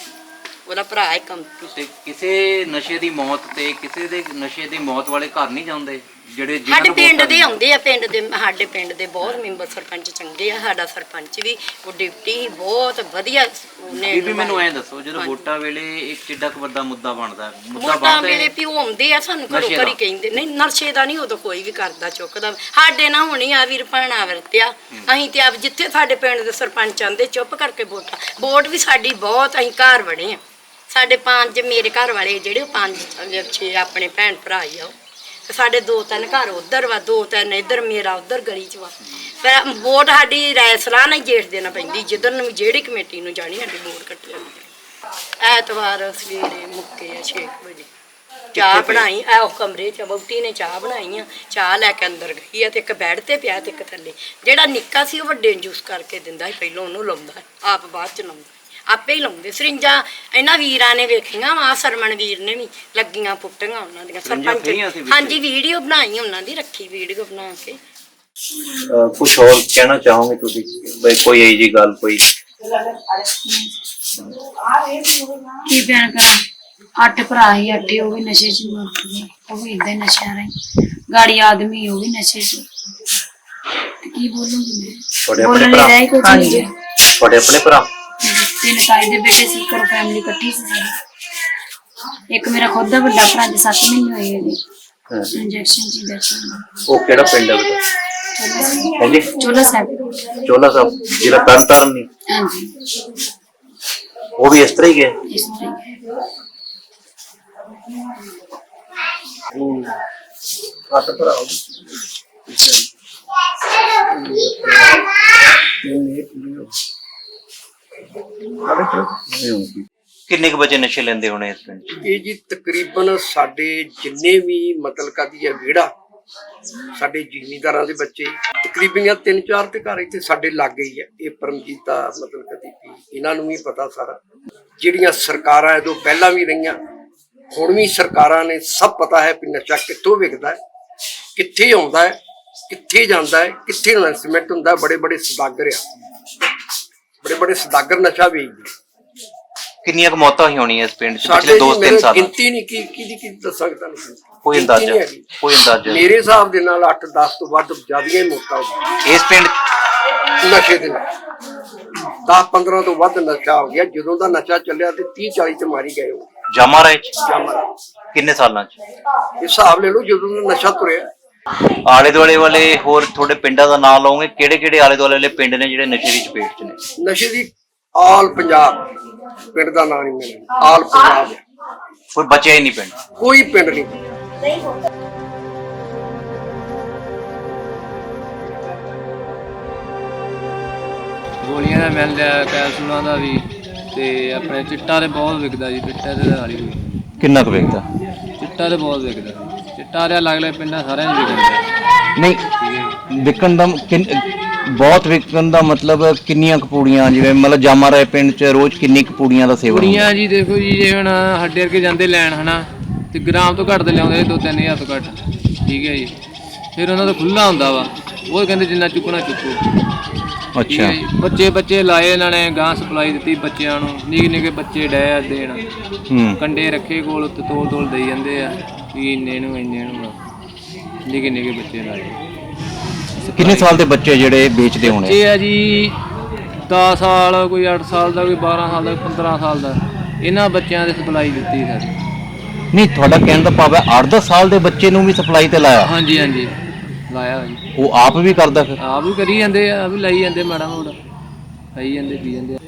ਉਹਦਾ ਭਰਾ ਕੰਪੀ ਤੇ ਕਿਸੇ ਨਸ਼ੇ ਦੀ ਮੌਤ ਤੇ ਕਿਸੇ ਦੇ ਨਸ਼ੇ ਦੀ ਮੌਤ ਵਾਲੇ ਘਰ ਨਹੀਂ ਜਾਂਦੇ? ਜਿਹੜੇ ਜਿਨ੍ਹਾਂ ਸਾਡੇ ਨੂੰ ਪਿੰਡ ਵੋਟਾਂ ਦੇ ਆਉਂਦੇ ਆ ਪਿੰਡ ਦੇ ਸਾਡੇ ਪਿੰਡ ਦੇ ਬਹੁਤ ਮੈਂਬਰ ਸਰਪੰਚ ਚੰਗੇ ਆ ਸਾਡਾ ਸਰਪੰਚ ਵੀ ਉਹ ਡਿਪਟੀ ਹੀ ਬਹੁਤ ਵਧੀਆ ਉਹਨੇ ਬੀਬੀ ਮੈਨੂੰ। ਐਂ ਦੱਸੋ ਜਦੋਂ। ਵੋਟਾਂ ਵੇਲੇ ਇੱਕ ਕਿੱਡਾ ਕੁ ਵੱਡਾ ਮੁੱਦਾ ਬਣਦਾ ਹੈ? ਮੁੱਦਾ ਵੋਟਾਂ ਬਣਦਾ ਵੇਲੇ ਹੈ ਵੀ ਉਹ ਆਉਂਦੇ ਆ ਸਾਨੂੰ ਘਰੋਂ ਨਸ਼ੇ ਘਰੀ। ਕਹਿੰਦੇ ਨਹੀਂ ਨਰਸ਼ੇ ਦਾ ਨਹੀਂ ਉਦੋਂ ਕੋਈ ਵੀ ਕਰਦਾ ਚੁੱਕਦਾ। ਸਾਡੇ ਨਾਲ ਹੁਣੀ ਆ ਵੀਰ ਭਾਣਾ ਵਰਤਿਆ। ਅਸੀਂ ਤੇ ਆਪ ਜਿੱਥੇ ਸਾਡੇ ਪਿੰਡ ਦੇ ਸਰਪੰਚ ਆਂਦੇ ਚੁੱਪ ਕਰਕੇ ਵੋਟਾਂ। ਵੋਟ ਵੀ ਸਾਡੀ ਬਹੁਤ ਅਸੀਂ ਘਰ ਵੜੇ ਆ। ਸਾਡੇ ਪੰਜ ਮੇਰੇ ਘਰ ਵਾਲੇ ਜਿਹੜੇ ਪੰਜ ਛੇ ਆਪਣੇ ਭੈਣ ਭਰਾ ਹੀ ਆ ਉਹ। ਤੇ ਸਾਡੇ ਦੋ ਤਿੰਨ ਘਰ ਉਧਰ ਵਾ ਦੋ ਤਿੰਨ ਇੱਧਰ ਮੇਰਾ ਉਧਰ ਗਲੀ ਚ ਵਾ। ਫਿਰ ਵੋਟ ਸਾਡੀ ਰਾਏ ਸਲਾਹ ਨਾਲ ਹੀ ਜੇਠ ਦੇਣਾ ਪੈਂਦੀ ਜਿੱਧਰ ਨੂੰ ਜਿਹੜੀ ਕਮੇਟੀ ਨੂੰ ਜਾਣੀ ਸਾਡੀ ਵੋਟ ਕੱਟੀ ਜਾਂਦੀ ਐਤਵਾਰ ਸਵੇਰੇ ਮੁੱਕੇ ਆ 6 ਵਜੇ। ਚਾਹ ਬਣਾਈ ਐ ਉਹ ਕਮਰੇ ਚ ਬੌਟੀ ਨੇ ਚਾਹ ਬਣਾਈ ਆ ਚਾਹ ਲੈ ਕੇ ਅੰਦਰ ਗਈ ਆ ਤੇ ਇੱਕ ਬੈੱਡ ਤੇ ਪਿਆ ਤੇ ਇੱਕ ਥੱਲੇ। ਜਿਹੜਾ ਨਿੱਕਾ ਸੀ ਉਹ ਵੱਡੇ ਨੂੰ ਜੂਸ ਕਰਕੇ ਦਿੰਦਾ ਸੀ ਪਹਿਲਾਂ ਉਹਨੂੰ ਲਾਉਂਦਾ ਸੀ, ਆਪ ਬਾਅਦ ਚ ਲਾਉਂਦਾ ਸੀ। ਆਪੇ ਹੀ ਲਾਉਂਦੇ। ਸਰਿੰਜਾਂ ਇਹਨਾਂ ਵੀਰਾਂ ਨੇ ਵੇਖੀਆਂ ਵਾ ਸਰਮਣ ਵੀਰ ਨੇ ਵੀ ਲੱਗੀਆਂ ਪੁੱਟੀਆਂ ਉਹਨਾਂ ਦੀਆਂ ਸਰਿੰਜਾਂ ਫੇਰੀਆਂ ਸੀ ਵਿੱਚ? ਹਾਂਜੀ ਵੀਡੀਓ ਬਣਾਈ ਉਹਨਾਂ ਦੀ ਰੱਖੀ ਵੀਡੀਓ ਬਣਾ ਕੇ। ਕੁਝ ਹੋਰ ਕਹਿਣਾ ਚਾਹੋਗੇ ਤੁਸੀਂ? ਬਈ ਕੋਈ ਇਹੀ ਜੀ ਗੱਲ ਕੋਈ? ਕੀ ਬਿਆਨ ਕਰਾਂ? ਅੱਠ ਭਰਾ ਹੀ ਅੱਠੇ ਉਹ ਵੀ ਨਸ਼ੇ 'ਚ ਮਰ ਗਏ ਉਹ ਵੀ ਇਦਾਂ ਨਸ਼ਿਆਂ ਰਹੀ। ਗਾੜੀ ਆਦਮੀ ਉਹ ਵੀ ਨਸ਼ੇ 'ਚ। ਤੇ ਕੀ ਬੋਲੂੰਗੀ ਮੈਂ? ਤੁਹਾਡੇ ਆਪਣੇ ਬੋਲਣ ਲਈ ਭਰਾ? ਰਹਿ ਕੁਝ ਨਹੀਂ ਗਿਆ ਤੁਹਾਡੇ ਆਪਣੇ ਭਰਾ? ਤਿੰਨ ਤਾਈ ਦੇ ਬੇਟੇ ਸੀ ਕਰੋ ਫੈਮਿਲੀ ਇਕੱਠੀ ਸੀ ਸਾਡੀ ਇੱਕ ਮੇਰਾ ਖੁਦ ਦਾ ਵੱਡਾ ਭਰਾ ਜੀ 7 ਮਹੀਨੇ ਹੋਏ ਇਹਦੇ ਹਾਂ। ਇੰਜੈਕਸ਼ਨ ਜੀ ਦੱਸ ਉਹ ਕਿਹੜਾ ਪਿੰਡ ਹੈ ਬੇਟਾ ਹਾਂਜੀ ਚੋਲਾ ਸਾਹਿਬ ਚੋਲਾ ਸਾਹਿਬ ਜਿਹੜਾ ਤਰਨ ਤਾਰਨ ਨਹੀਂ ਹਾਂਜੀ ਉਹ ਵੀ ਇਸ ਤਰ੍ਹਾਂ ਹੀ ਗਿਆ ਇਸ ਤਰ੍ਹਾਂ ਹੱਥ ਭਰਾਓ ਕਿੰਨੇ ਕੁ ਬੱਚੇ ਨਸ਼ੇ ਲੈਂਦੇ ਹੋਣੇ ਇਸ ਪਿੰਡ 'ਚ? ਇਹ ਜੀ ਤਕਰੀਬਨ ਸਾਡੇ ਜਿੰਨੇ ਵੀ ਮਤਲਬ ਕਦੀ ਹੈ ਵਿਹੜਾ, ਸਾਡੇ ਜ਼ਿਮੀਂਦਾਰਾਂ ਦੇ ਬੱਚੇ, ਤਕਰੀਬਨ ਤਿੰਨ ਚਾਰ ਤੇ ਘਰ ਇੱਥੇ ਸਾਡੇ ਲਾਗੇ ਹੀ ਹੈ ਇਹ ਪਰਮਜੀਤ ਮਤਲਬ ਕਦੀ ਵੀ ਇਹਨਾਂ ਨੂੰ ਵੀ ਪਤਾ ਸਾਰਾ। ਜਿਹੜੀਆਂ ਸਰਕਾਰਾਂ ਇਹਦੋਂ ਪਹਿਲਾਂ ਵੀ ਰਹੀਆਂ, ਹੁਣ ਵੀ ਸਰਕਾਰਾਂ ਨੇ ਸਭ ਪਤਾ ਹੈ ਵੀ ਨਸ਼ਾ ਕਿੱਥੋਂ ਵਿਕਦਾ ਹੈ, ਕਿੱਥੇ ਆਉਂਦਾ ਹੈ, ਕਿੱਥੇ ਜਾਂਦਾ ਹੈ, ਕਿੱਥੇ ਇਨਵੈਸਟਮੈਂਟ ਹੁੰਦਾ ਬੜੇ ਬੜੇ ਸਦਾਗਰ ਆ। ਬੜੇ ਬੜੇ ਸਦਾਗਰ ਨਸ਼ਾ ਵੇਚਦੇ। ਕਿੰਨੀਆਂ ਕੁ ਮੌਤਾਂ ਹੀ ਹੋਣੀਆਂ ਇਸ ਪਿੰਡ 'ਚ ਪਿਛਲੇ 2-3 ਮੇਰੇ ਸਾਲਾਂ 'ਚ? ਗਿਣਤੀ ਨਹੀਂ ਕੀ ਕੀ ਕੀ ਦੱਸ ਸਕਦਾ ਨਹੀਂ ਕੋਈ ਗਿਣਤੀ ਅੰਦਾਜ਼ਾ ਨਹੀਂ ਹੈਗੀ। ਕੋਈ ਅੰਦਾਜ਼ਾ। ਮੇਰੇ ਹਿਸਾਬ ਦੇ ਨਾਲ 8 10 ਤੋਂ ਵੱਧ ਜ਼ਿਆਦੀਆਂ ਹੀ ਮੌਤਾਂ ਹੋਈਆਂ ਇਸ ਪਿੰਡ ਨਸ਼ੇ ਦੇ ਨਾਲ। 10 15 ਤੋਂ ਵੱਧ ਨਸ਼ਾ ਹੋ ਗਿਆ। ਜਦੋਂ ਦਾ ਨਸ਼ਾ ਚੱਲਿਆ ਤੇ 30 40 ਤੇ ਮਾਰੀ ਗਏ ਉਹ। ਜਾਮਾ ਰਾਏ 'ਚ? ਜਾਮਾ ਕਿੰਨੇ ਸਾਲਾਂ 'ਚ? ਹਿਸਾਬ ਲੈ ਲਓ ਜਦੋਂ ਦਾ ਨਸ਼ਾ ਤੁਰਿਆ। ਆਲੇ ਦੁਆਲੇ ਵਾਲੇ ਹੋਰ ਤੁਹਾਡੇ ਪਿੰਡਾਂ ਦਾ ਨਾਮ ਲਓਗੇ? ਕਿਹੜੇ ਕਿਹੜੇ ਆਲੇ ਦੁਆਲੇ ਵਾਲੇ ਪਿੰਡ ਨੇ ਜਿਹੜੇ ਨਸ਼ੇ ਦੀ ਚਪੇਟ 'ਚ ਨੇ? ਨਸ਼ੇ ਦੀ ਆਲ ਪੰਜਾਬ ਪਿੰਡ ਦਾ ਨਾਂ ਨਹੀਂ ਮੈਨੂੰ। ਆਲ ਪੰਜਾਬ ਹੈ। ਕੋਈ ਬਚਿਆ ਹੀ ਨਹੀਂ ਪਿੰਡ? ਕੋਈ ਪਿੰਡ ਨਹੀਂ। ਗੋਲੀਆਂ ਦਾ ਮਿਲ ਲਿਆ ਕੈਪਸੂਲਾਂ ਦਾ ਵੀ ਤੇ ਆਪਣੇ ਚਿੱਟਾ ਤੇ ਬਹੁਤ ਵਿਕਦਾ ਜੀ ਚਿੱਟਾ ਤੇ ਹਾਲੀ ਹੋਈ ਕਿੰਨਾ ਕੁ ਵੇਖਦਾ ਚਿੱਟਾ ਤੇ ਬਹੁਤ ਵਿਕਦਾ। ਦੇ ਅਲੱਗ ਅਲੱਗ ਪਿੰਡਾਂ ਸਾਰਿਆਂ 'ਚ ਵਿਕਦਾ ਨਹੀਂ ਵਿਕਣ ਦਾ ਕਿੰਨ- ਬਹੁਤ ਵਿਕਣ ਦਾ ਮਤਲਬ ਕਿੰਨੀਆਂ ਕਪੂੜੀਆਂ ਜਿਵੇਂ ਮਤਲਬ ਜਾਮਾ ਰਾਏ ਪਿੰਡ ਚ ਰੋਜ਼ ਕਿੰਨੀ ਕਪੂੜੀਆਂ ਦਾ ਸੇਵਨ ਹੁੰਦਾ? ਕੁੜੀਆਂ ਜੀ ਦੇਖੋ ਜੀ ਜੇ ਹੁਣ ਸਾਡੇ ਵਰਗੇ ਜਾਂਦੇ ਲੈਣ ਹਨਾ ਤੇ ਗ੍ਰਾਮ ਤੋਂ ਘੱਟ ਤੇ ਲਿਆਉਂਦੇ ਦੋ ਤਿੰਨ ਹਜ਼ਾਰ ਤੋਂ ਘੱਟ। ਠੀਕ ਹੈ ਜੀ। ਫਿਰ ਉਹਨਾਂ ਦਾ ਖੁੱਲਾ ਹੁੰਦਾ ਵਾ। ਉਹ ਕਹਿੰਦੇ ਜਿੰਨਾ ਚੁੱਕਣਾ ਚੁੱਕੋ। ਠੀਕ ਅੱਛਾ ਹੈ ਜੀ। ਬੱਚੇ ਬੱਚੇ ਲਾਏ ਇਹਨਾਂ ਨੇ ਗਾਂ ਸਪਲਾਈ ਦਿੱਤੀ ਬੱਚਿਆਂ ਨੂੰ। ਨਿੱਕੇ ਨਿੱਕੇ ਬੱਚੇ ਡੈ ਆ ਦੇਣ। ਹੂੰ। ਕੰਡੇ ਰੱਖੇ ਕੋਲ ਤੋਲ ਤੋਲ ਦੇਈ ਜਾਂਦੇ ਆ। ਵੀ ਇੰਨੇ ਨੂੰ ਇੰਨੇ ਨੂੰ ਨਿੱਕੇ ਨਿੱਕੇ ਬੱਚੇ ਲਾਏ। ਕਿੰਨੇ ਸਾਲ ਦੇ ਬੱਚੇ ਜਿਹੜੇ ਵੇਚਦੇ ਹੋਣੇ? ਇਹ ਆ ਜੀ 10 ਸਾਲ ਕੋਈ 8 ਸਾਲ ਦਾ ਕੋਈ 12 ਸਾਲ ਦਾ ਕੋਈ 15 ਸਾਲ ਦਾ। ਇਹਨਾਂ ਬੱਚਿਆਂ ਦੇ ਸਪਲਾਈ ਦਿੱਤੀ ਸਰ। ਨਹੀਂ ਤੁਹਾਡਾ ਕਹਿਣ ਦਾ ਭਾਵ ਹੈ 8-10 ਸਾਲ ਦੇ ਬੱਚੇ ਨੂੰ ਵੀ ਸਪਲਾਈ ਤੇ ਲਾਇਆ? ਹਾਂਜੀ ਹਾਂਜੀ। ਲਾਇਆ ਜੀ। ਉਹ ਆਪ ਵੀ ਕਰਦਾ ਫਿਰ? ਆਪ ਵੀ ਕਰੀ ਜਾਂਦੇ ਆ ਆਪ ਵੀ ਲਾਈ ਜਾਂਦੇ ਮਾੜਾ ਮੋੜਾ ਖਾਈ ਜਾਂਦੇ ਪੀ ਜਾਂਦੇ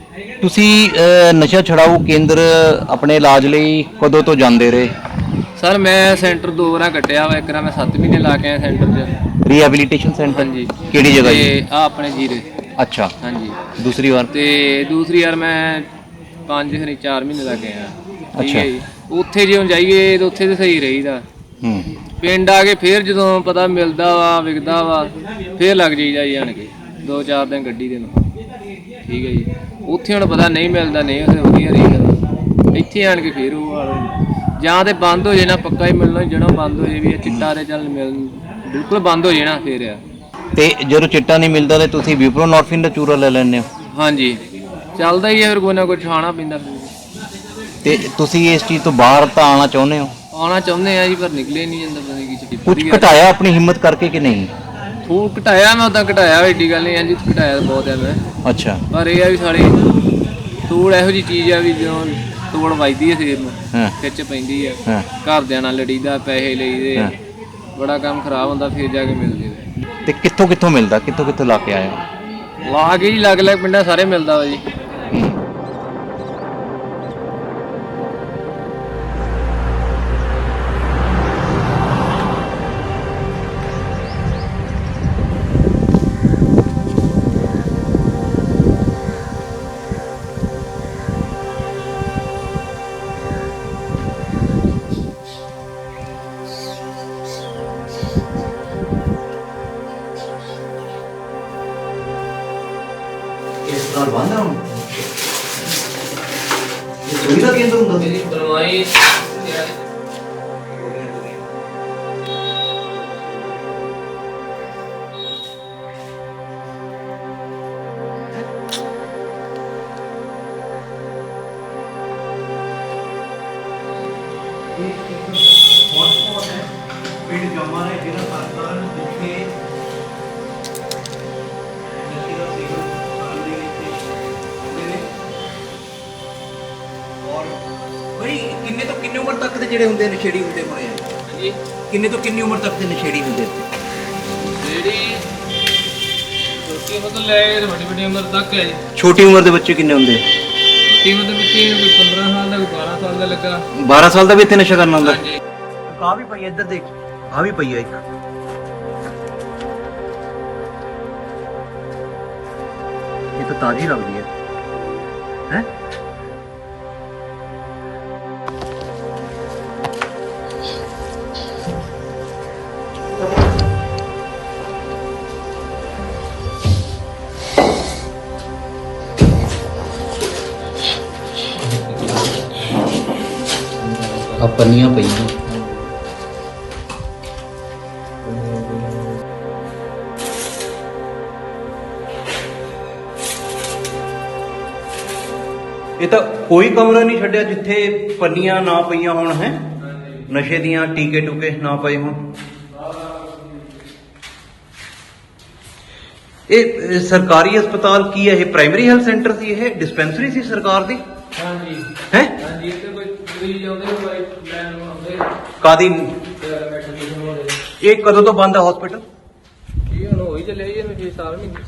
ਤੁਸੀਂ ਅਹ, ਨਸ਼ਾ ਛਡਾਊ ਕੇਂਦਰ ਆਪਣੇ ਇਲਾਜ ਲਈ ਕਦੋਂ ਤੋਂ ਜਾਂਦੇ ਰਹੇ? ਸਰ ਮੈਂ ਸੈਂਟਰ ਦੋ ਵਾਰਾਂ ਕੱਟਿਆ ਵਾ ਇੱਕ ਵਾਰ ਮੈਂ 7 ਮਹੀਨੇ ਲਾ ਕੇ ਆਇਆ ਸੈਂਟਰ 'ਚ। ਰੀਹੈਬਿਲਿਟੇਸ਼ਨ ਸੈਂਟਰ ਹਾਂਜੀ। ਕਿਹੜੀ ਜਗ੍ਹਾ ਜੀ? ਤੇ ਆ ਆਪਣੇ ਜੀਰੇ। ਅੱਛਾ। ਹਾਂਜੀ। ਦੂਸਰੀ ਵਾਰ? ਤੇ ਦੂਸਰੀ ਵਾਰ ਮੈਂ 5 ਖਰੀ 4 ਮਹੀਨੇ ਲਾ ਕੇ ਆਇਆ। ਠੀਕ ਅੱਛਾ। ਹੈ ਜੀ। ਉੱਥੇ ਜਿਉਂ ਜਾਈਏ ਤੇ ਉੱਥੇ ਤੇ ਸਹੀ ਰਹੀਦਾ। ਹੂੰ। ਪਿੰਡ ਆ ਕੇ ਫੇਰ ਜਦੋਂ ਪਤਾ ਮਿਲਦਾ ਵਾ ਵਿਕਦਾ ਵਾ ਫੇਰ ਲੱਗ ਜਾਈਦਾ ਜੀ ਆਣ ਕੇ। ਦੋ ਚਾਰ ਦਿਨ ਗੱਡੀ ਦੇ ਨੂੰ ਠੀਕ ਹੈ ਜੀ। ਉੱਥੇ ਹੁਣ ਪਤਾ ਨਹੀਂ ਮਿਲਦਾ ਨਹੀਂ ਉੱਥੇ ਵਧੀਆ ਰਹੀਦਾ ਇੱਥੇ ਆਣ ਕੇ ਫੇਰ ਉਹ ਜਾਂਦਾ। ਜਾਂ ਤੇ ਬੰਦ ਹੋ ਜੇ ਨਾ ਪੱਕਾ ਹੀ ਮਿਲਣਾ ਜਣਾ ਬੰਦ ਹੋ ਜੇ ਵੀ ਇਹ ਚਿੱਟਾ ਤੇ ਚੱਲ ਮਿਲ ਬਿਲਕੁਲ ਬੰਦ ਹੋ ਜੇ ਨਾ ਫੇਰ ਆ। ਤੇ ਜਦੋਂ ਚਿੱਟਾ ਨਹੀਂ ਮਿਲਦਾ ਤੇ ਤੁਸੀਂ ਵਿਪਰੋਨੋਰਫਿਨ ਦਾ ਚੂਰਾ ਲੈ ਲੈਂਦੇ ਹੋ? ਹਾਂਜੀ। ਚੱਲਦਾ ਹੀ ਹੈ ਫਿਰ ਕੋਈ ਨਾ ਕੋਈ ਖਾਣਾ ਪੈਂਦਾ। ਤੇ ਤੁਸੀਂ ਇਸ ਚੀਜ਼ ਤੋਂ ਬਾਹਰ ਤਾਂ ਆਉਣਾ ਚਾਹੁੰਦੇ ਹੋ? ਆਉਣਾ ਚਾਹੁੰਦੇ ਆ ਜੀ ਪਰ ਨਿਕਲੇ ਨਹੀਂ ਜਾਂਦਾ ਪਤਾ ਨਹੀਂ ਕੀ ਕੁਝ ਘਟਾਇਆ ਆਪਣੀ ਹਿੰਮਤ ਕਰਕੇ ਕਿ ਨਹੀਂ? ਉਹ ਘਟਾਇਆ ਮੈਂ ਉਦਾਂ ਘਟਾਇਆ ਏਡੀ ਗੱਲ ਨਹੀਂ ਹਾਂਜੀ ਘਟਾਇਆ ਤਾਂ ਬਹੁਤ ਹੈ ਮੈਂ ਅੱਛਾ। ਪਰ ਇਹ ਆ ਵੀ ਸਾਲੇ ਤੋੜ ਇਹੋ ਜੀ ਚੀਜ਼ ਆ ਵੀ ਜਦੋਂ ਤੋੜ ਵੱਜਦੀ ਹੈ ਸਰੀਰ ਨੂੰ ਹਾਂ। ਖਿੱਚ ਪੈਂਦੀ ਆ। ਹਾਂ। ਘਰਦਿਆਂ ਨਾਲ ਲੜੀਦਾ ਪੈਸੇ ਲਈਦੇ ਆ। ਬੜਾ ਕੰਮ ਖਰਾਬ ਹੁੰਦਾ ਫਿਰ ਜਾ ਕੇ ਮਿਲਦੇ ਨੇ ਤੇ ਕਿੱਥੋਂ ਕਿੱਥੋਂ ਮਿਲਦਾ? ਕਿੱਥੋਂ ਕਿੱਥੋਂ ਲਾ ਕੇ ਆਏ ਲਾ ਕੇ ਜੀ ਲੱਗ ਲੱਗ ਪਿੰਡਾਂ ਸਾਰੇ ਮਿਲਦਾ ਵਾ ਜੀ। ਕਿੰਨੇ ਤੋਂ ਉਮਰ ਤੱਕ ਦੇ ਜਿਹੜੇ ਹੁੰਦੇ ਨਸ਼ੇੜੀ ਹੁੰਦੇ ਹੋਣੇ ਆ ਹਾਂਜੀ। ਕਿੰਨੇ ਤੋਂ ਕਿੰਨੀ ਉਮਰ ਤੱਕ ਦੇ ਨਸ਼ੇੜੀ ਹੁੰਦੇ ਜਿਹੜੀ ਛੋਟੀ ਮਤਲਬ ਲੈ ਕੇ ਵੱਡੀ ਵੱਡੀ ਉਮਰ ਤੱਕ ਹੈ ਜੀ। ਛੋਟੀ ਉਮਰ ਦੇ ਬੱਚੇ ਕਿੰਨੇ ਹੁੰਦੇ? ਛੋਟੀ ਬੱਚੇ ਕੋਈ 15 ਸਾਲ ਦਾ ਕੋਈ 12 ਸਾਲ ਦਾ ਲੱਗਾ। 12 ਸਾਲ ਦਾ ਵੀ ਇੱਥੇ ਨਸ਼ਾ ਕਰਨਾ ਹੁੰਦਾ ਹਾਂਜੀ। ਆ ਵੀ ਪਈ ਆ, ਇੱਧਰ ਦੇਖ। ਆ ਵੀ ਪਈ ਆ ਇੱਕ। ਇਹ ਤਾਂ ਤਾਜ਼ੀ ਲੱਗਦੀ ਹੈ। ਹੈ? ਪੰਨੀਆਂ ਪਈਆਂ। ਇਹ ਤਾਂ ਕੋਈ ਕਮਰਾ ਨਹੀਂ ਛੱਡਿਆ ਜਿੱਥੇ ਪੰਨੀਆਂ ਨਾ ਪਈਆਂ ਹੋਣ ਹੈ? ਨਸ਼ੇ ਦੀਆਂ ਟੀਕੇ ਟੁਕੇ ਨਾ ਪਏ ਹੋਣ। ਇਹ ਸਰਕਾਰੀ ਹਸਪਤਾਲ ਕੀ ਹੈ? ਇਹ ਪ੍ਰਾਇਮਰੀ ਹੈਲਥ ਸੈਂਟਰ ਸੀ ਇਹ? ਡਿਸਪੈਂਸਰੀ ਸੀ ਸਰਕਾਰ ਦੀ? ਹਾਂਜੀ। ਹੈ? ਹਾਂਜੀ ਇੱਥੇ ਕੋਈ ਮਰੀਜ਼ ਆਉਂਦੇ ਨੇ ਕਾਦੀ? ਇਹ ਕਦੋਂ ਤੋਂ ਬੰਦ ਹੈ ਹਸਪੀਟਲ ਕੀ ਹੁਣ ਹੋਈ ਚੱਲਿਆ ਜੀ ਇਹਨੂੰ 6 ਸਾਲ ਮਹੀਨੇ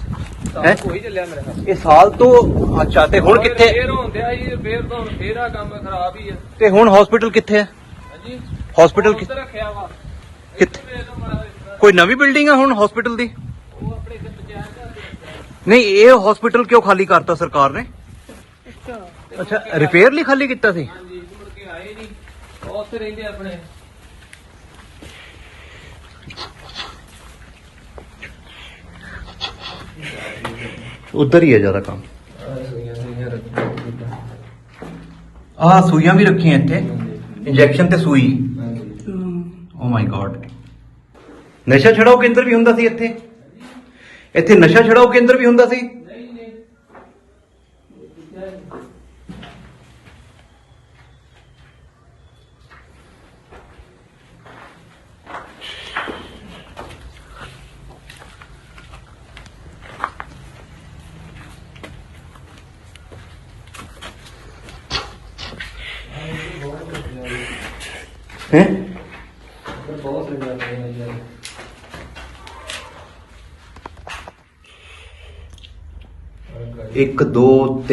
ਹੈਂ? ਸਾਲ ਹੋਈ ਚੱਲਿਆ ਮੇਰੇ ਨਾਲ। ਇਹ ਸਾਲ ਤੋਂ ਅੱਛਾ ਤੇ ਹੁਣ ਕਿੱਥੇ? ਫੇਰ ਹੁੰਦੇ ਆ ਜੀ ਫੇਰ ਤਾਂ ਹੁਣ ਫੇਰ ਆ ਕੰਮ ਖਰਾਬ ਹੀ ਆ। ਤੇ ਹੁਣ ਹਸਪੀਟਲ ਕਿੱਥੇ ਹੈ ਹਾਂਜੀ? ਹਸਪੀਟਲ ਉੱਧਰ ਰੱਖਿਆ ਵਾ। ਕਿੱਥੇ? ਫੇਰ ਤਾਂ ਮਾੜਾ ਜਿਹਾ ਕੋਈ ਨਵੀਂ ਬਿਲਡਿੰਗ ਹੈ ਹੁਣ ਹਸਪੀਟਲ ਦੀ? ਉਹ ਆਪਣੇ ਇੱਥੇ ਪੰਚਾਇਤ ਘਰ ਦੇ ਨਹੀਂ ਇਹ ਹਸਪੀਟਲ ਕਿਉਂ ਖਾਲੀ ਕਰਤਾ ਸਰਕਾਰ ਨੇ? ਅੱਛਾ। ਰਿਪੇਅਰ ਲਈ ਖਾਲੀ ਕੀਤਾ ਸੀ? ਹਾਂਜੀ ਮੁੜ ਕੇ ਆਏ ਨਹੀਂ। ਉਹ ਉੱਥੇ ਰਹਿੰਦੇ ਆਪਣੇ। ਉਧਰ ਹੀ ਹੈ ਜ਼ਿਆਦਾ ਕੰਮ। ਆਹ ਸੂਈਆਂ ਵੀ ਰੱਖੀਆਂ ਇੱਥੇ। ਇੰਜੈਕਸ਼ਨ ਤੇ ਸੂਈ। ਓ ਮਾਈ ਗॉड ਨਸ਼ਾ ਛਡਾਓ ਕੇਂਦਰ ਵੀ ਹੁੰਦਾ ਸੀ ਇੱਥੇ। ਇੱਥੇ ਨਸ਼ਾ ਛਡਾਓ ਕੇਂਦਰ ਵੀ ਹੁੰਦਾ ਸੀ।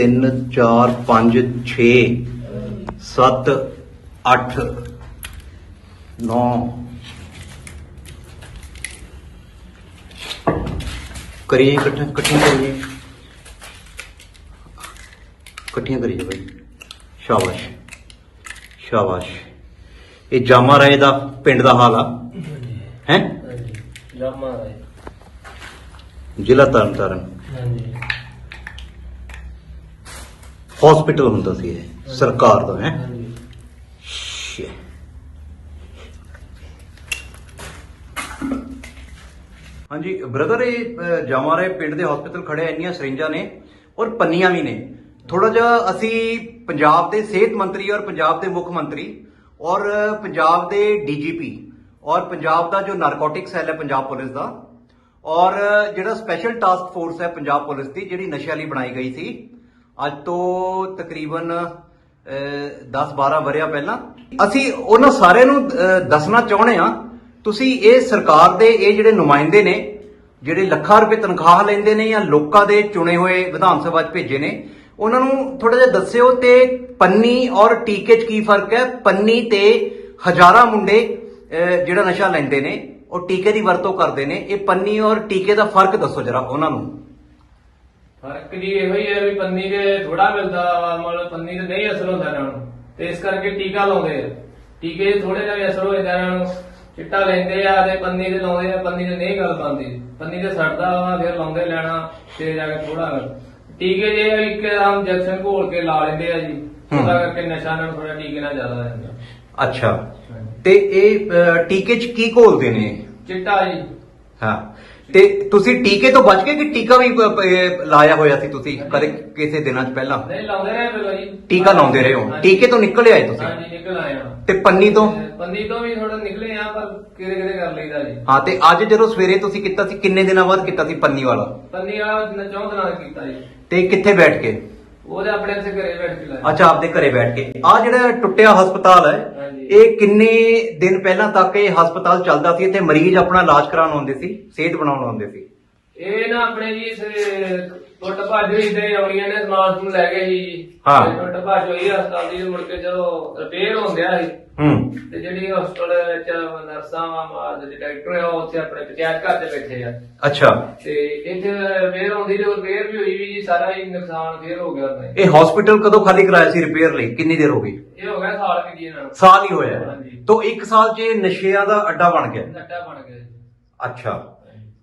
3 4 5 6 7 8 9 ਕਰੀਏ ਇਕੱਠੀਆਂ ਇਕੱਠੀਆਂ ਕਰੀਏ। ਇਕੱਠੀਆਂ ਕਰੀਏ ਭਾਈ ਸ਼ਾਬਾਸ਼। ਸ਼ਾਬਾਸ਼। ਇਹ ਜਾਮਾ ਰਾਏ ਦਾ ਪਿੰਡ ਦਾ ਹਾਲ ਆ। ਹੈ? ਜਾਮਾ ਰਾਏ। ਜ਼ਿਲ੍ਹਾ ਤਰਨਤਾਰਨ। ਹਾਂਜੀ। ਹਸਪੀਟਲ ਹੁੰਦਾ ਸੀ ਇਹ ਸਰਕਾਰ ਦਾ ਹੈ? ਹਾਂਜੀ ਬ੍ਰਦਰ ਇਹ ਅਹ, ਜਾਮਾਰੇ ਪਿੰਡ ਦੇ ਹਸਪੀਟਲ ਖੜੇ ਇੰਨੀਆਂ ਸਰਿੰਜਾਂ ਨੇ ਔਰ ਪੰਨੀਆਂ ਵੀ ਨੇ। ਥੋੜਾ ਜਿਹਾ ਅਸੀਂ ਪੰਜਾਬ ਦੇ ਸਿਹਤ ਮੰਤਰੀ ਔਰ ਪੰਜਾਬ ਦੇ ਮੁੱਖ ਮੰਤਰੀ ਔਰ ਪੰਜਾਬ ਦੇ ਡੀਜੀਪੀ ਔਰ ਪੰਜਾਬ ਦਾ ਜੋ ਨਾਰਕੋਟਿਕ ਸੈੱਲ ਹੈ ਪੰਜਾਬ ਪੁਲਿਸ ਦਾ ਔਰ ਜਿਹੜਾ ਸਪੈਸ਼ਲ ਟਾਸਕ ਫੋਰਸ ਹੈ ਪੰਜਾਬ ਪੁਲਿਸ ਦੀ ਜਿਹੜੀ ਨਸ਼ੇ ਵਾਲੀ ਬਣਾਈ ਗਈ ਸੀ ਅੱਜ ਤੋਂ ਤਕਰੀਬਨ 10-12 ਵਰਿਆਂ ਪਹਿਲਾਂ, ਅਸੀਂ ਉਹਨਾਂ ਸਾਰਿਆਂ ਨੂੰ ਦੱਸਣਾ ਚਾਹੁੰਦੇ ਆ ਤੁਸੀਂ ਇਹ ਸਰਕਾਰ ਦੇ ਇਹ ਜਿਹੜੇ ਨੁਮਾਇੰਦੇ ਨੇ, ਜਿਹੜੇ ਲੱਖਾਂ ਰੁਪਏ ਤਨਖਾਹ ਲੈਂਦੇ ਨੇ ਜਾਂ ਲੋਕਾਂ ਦੇ ਚੁਣੇ ਹੋਏ ਵਿਧਾਨ ਸਭਾ 'ਚ ਭੇਜੇ ਨੇ, ਉਹਨਾਂ ਨੂੰ ਥੋੜਾ ਜਿਹਾ ਦੱਸਿਓ ਤੇ ਪੰਨੀ ਔਰ ਟੀਕੇ 'ਚ ਕੀ ਫ਼ਰਕ ਹੈ? ਪੰਨੀ ਤੇ ਹਜ਼ਾਰਾਂ ਮੁੰਡੇ ਜਿਹੜਾ ਨਸ਼ਾ ਲੈਂਦੇ ਨੇ, ਉਹ ਟੀਕੇ ਦੀ ਵਰਤੋਂ ਕਰਦੇ ਨੇ, ਇਹ ਪੰਨੀ ਔਰ ਟੀਕੇ ਦਾ ਫ਼ਰਕ ਦੱਸੋ ਜਰਾ ਉਹਨਾਂ ਨੂੰ। ਫ਼ਰਕ ਜੀ ਇਹੋ ਹੀ ਹੈ ਵੀ ਪੰਨੀ ਦੇ ਥੋੜਾ ਮਿਲਦਾ ਵਾ ਮਤਲਬ ਪੰਨੀ ਤੇ ਨਹੀਂ ਅਸਰ ਹੁੰਦਾ ਇਹਨਾਂ ਨੂੰ। ਤੇ ਇਸ ਕਰਕੇ ਟੀਕਾ ਲਾਉਂਦੇ ਆ। ਟੀਕੇ ਥੋੜੇ ਜਿਹਾ ਅਸਰ ਹੋ ਜਾਂਦਾ ਇਹਨਾਂ ਨੂੰ ਚਿੱਟਾ ਲੈਂਦੇ ਆ ਤੇ ਪੰਨੀ ਤੇ ਲਾਉਂਦੇ ਆ ਪੰਨੀ ਤੇ ਨਹੀਂ ਗੱਲ ਪਾਉਂਦੀ ਪੰਨੀ ਤੇ ਸੜਦਾ ਵਾ ਫਿਰ ਲਾਉਂਦੇ ਲੈਣਾ ਤੇ ਜਾ ਕੇ ਥੋੜਾ ਟੀਕੇ ਜੇ ਇੱਕ ਆਮ ਜੈਕਸ਼ਨ ਘੋਲ ਕੇ ਲਾ ਲੈਂਦੇ ਆ ਜੀ ਉਹਦਾ ਕਰਕੇ ਨਸ਼ਾ ਇਹਨਾਂ ਨੂੰ ਥੋੜਾ ਟੀਕੇ ਨਾਲ ਜ਼ਿਆਦਾ ਰਹਿੰਦਾ ਅੱਛਾ। ਤੇ ਇਹ ਟੀਕੇ 'ਚ ਕੀ ਘੋਲਦੇ ਨੇ? ਚਿੱਟਾ ਜੀ। ਹਾਂ। ਤੇ ਤੁਸੀਂ ਟੀਕੇ ਤੋਂ ਬਚ ਕੇ ਕਿ ਟੀਕਾ ਵੀ ਪ- ਪ- ਇਹ ਲਾਇਆ ਹੋਇਆ ਸੀ ਤੁਸੀਂ ਕਦੇ ਕਿਸੇ ਦਿਨਾਂ 'ਚ ਪਹਿਲਾਂ? ਨਹੀਂ ਲਾਉਂਦੇ ਰਹੇ ਪਹਿਲਾਂ ਜੀ ਟੀਕਾ ਲਾਉਂਦੇ ਰਹੇ ਹੋ। ਹਾਂਜੀ। ਟੀਕੇ ਤੋਂ ਨਿਕਲ ਆਏ ਤੁਸੀਂ? ਹਾਂਜੀ ਨਿਕਲ ਆਏ ਆ ਤੇ ਪੰਨੀ ਤੋਂ? ਪੰਨੀ ਤੋਂ ਵੀ ਥੋੜਾ ਨਿਕਲੇ ਆ ਪਰ ਕਿਹਦੇ ਕਿਹਦੇ ਕਰ ਲਈਦਾ ਜੀ। ਹਾਂ ਤੇ ਅੱਜ ਜਦੋਂ ਸਵੇਰੇ ਤੁਸੀਂ ਕੀਤਾ ਸੀ ਕਿੰਨੇ ਦਿਨਾਂ ਬਾਅਦ ਕੀਤਾ ਸੀ ਪੰਨੀ ਵਾਲਾ? ਪੰਨੀ ਵਾਲਾ ਚੌਂਦ ਨਾਲ ਕੀਤਾ ਜੀ। ਤੇ ਕਿੱਥੇ ਬੈਠ ਕੇ? ਉਹਦੇ ਆਪਣੇ ਇੱਥੇ ਘਰੇ ਬੈਠ ਕੇ ਲਾਇਆ। ਅੱਛਾ ਆਪਦੇ ਘਰੇ ਬੈਠ ਕੇ। ਆ ਜਿਹੜਾ ਟੁੱਟਿਆ ਹਸਪਤਾਲ ਹੈ ਹਾਂਜੀ। ਇਹ ਕਿੰਨੇ ਦਿਨ ਪਹਿਲਾਂ ਤੱਕ ਇਹ ਹਸਪਤਾਲ ਚੱਲਦਾ ਸੀ? ਇੱਥੇ ਮਰੀਜ਼ ਆਪਣਾ ਇਲਾਜ ਕਰਾਉਣ ਆਉਂਦੇ ਸੀ ਸਿਹਤ ਬਣਾਉਣ ਆਉਂਦੇ ਸੀ? ਇਹ ਨਾ ਆਪਣੇ ਜੀ ਇਸ ਟੁੱਟ ਭੱਜ ਹੋਈ ਤੇ ਆਉਣੀਆਂ ਨੇ ਸਮਾਨ ਨੂੰ ਲੈ ਗਏ ਸੀ ਹਾਂ। ਤੇ ਭੱਜ ਹੋਈ ਹਸਪਤਾਲ ਦੀ ਤੇ ਮੁੜ ਕੇ ਜਦੋਂ ਰਿਪੇਅਰ ਹੁੰਦਿਆ ਸੀ। ਹੂੰ। ਤੇ ਜਿਹੜੀ ਹਸਪਤਾਲ ਵਿੱਚ ਨਰਸਾਂ ਵਾ ਮਾਰ ਦੇ ਡਾਕਟਰ ਆ ਉਹ ਉੱਥੇ ਆਪਣੇ ਪੰਚਾਇਤ ਘਰ ਤੇ ਬੈਠੇ ਆ। ਅੱਛਾ। ਤੇ ਇੱਥੇ ਰਿਪੇਅਰ ਹੁੰਦੀ ਤੇ ਰਿਪੇਅਰ ਵੀ ਹੋਈ ਵੀ ਜੀ ਸਾਰਾ ਹੀ ਨੁਕਸਾਨ ਫੇਰ ਹੋ ਗਿਆ ਉਹਦਾ। ਇਹ ਹਸਪੀਟਲ ਕਦੋਂ ਖਾਲੀ ਕਰਾਇਆ ਸੀ ਰਿਪੇਅਰ ਲਈ? ਕਿੰਨੀ ਦੇਰ ਹੋ ਗਈ? ਇਹ ਹੋ ਗਿਆ ਸਾਲ ਕਿ ਜੀ ਇਹਨਾਂ ਨੂੰ। ਸਾਲ ਹੀ ਹੋਇਆ। ਹੈ। ਹਾਂਜੀ। ਤੋਂ ਇੱਕ ਸਾਲ 'ਚ ਇਹ ਨਸ਼ਿਆਂ ਦਾ ਅੱਡਾ ਬਣ ਗਿਆ। ਨੱਟਾ ਬਣ ਗਿਆ ਜੀ। ਅੱਛਾ।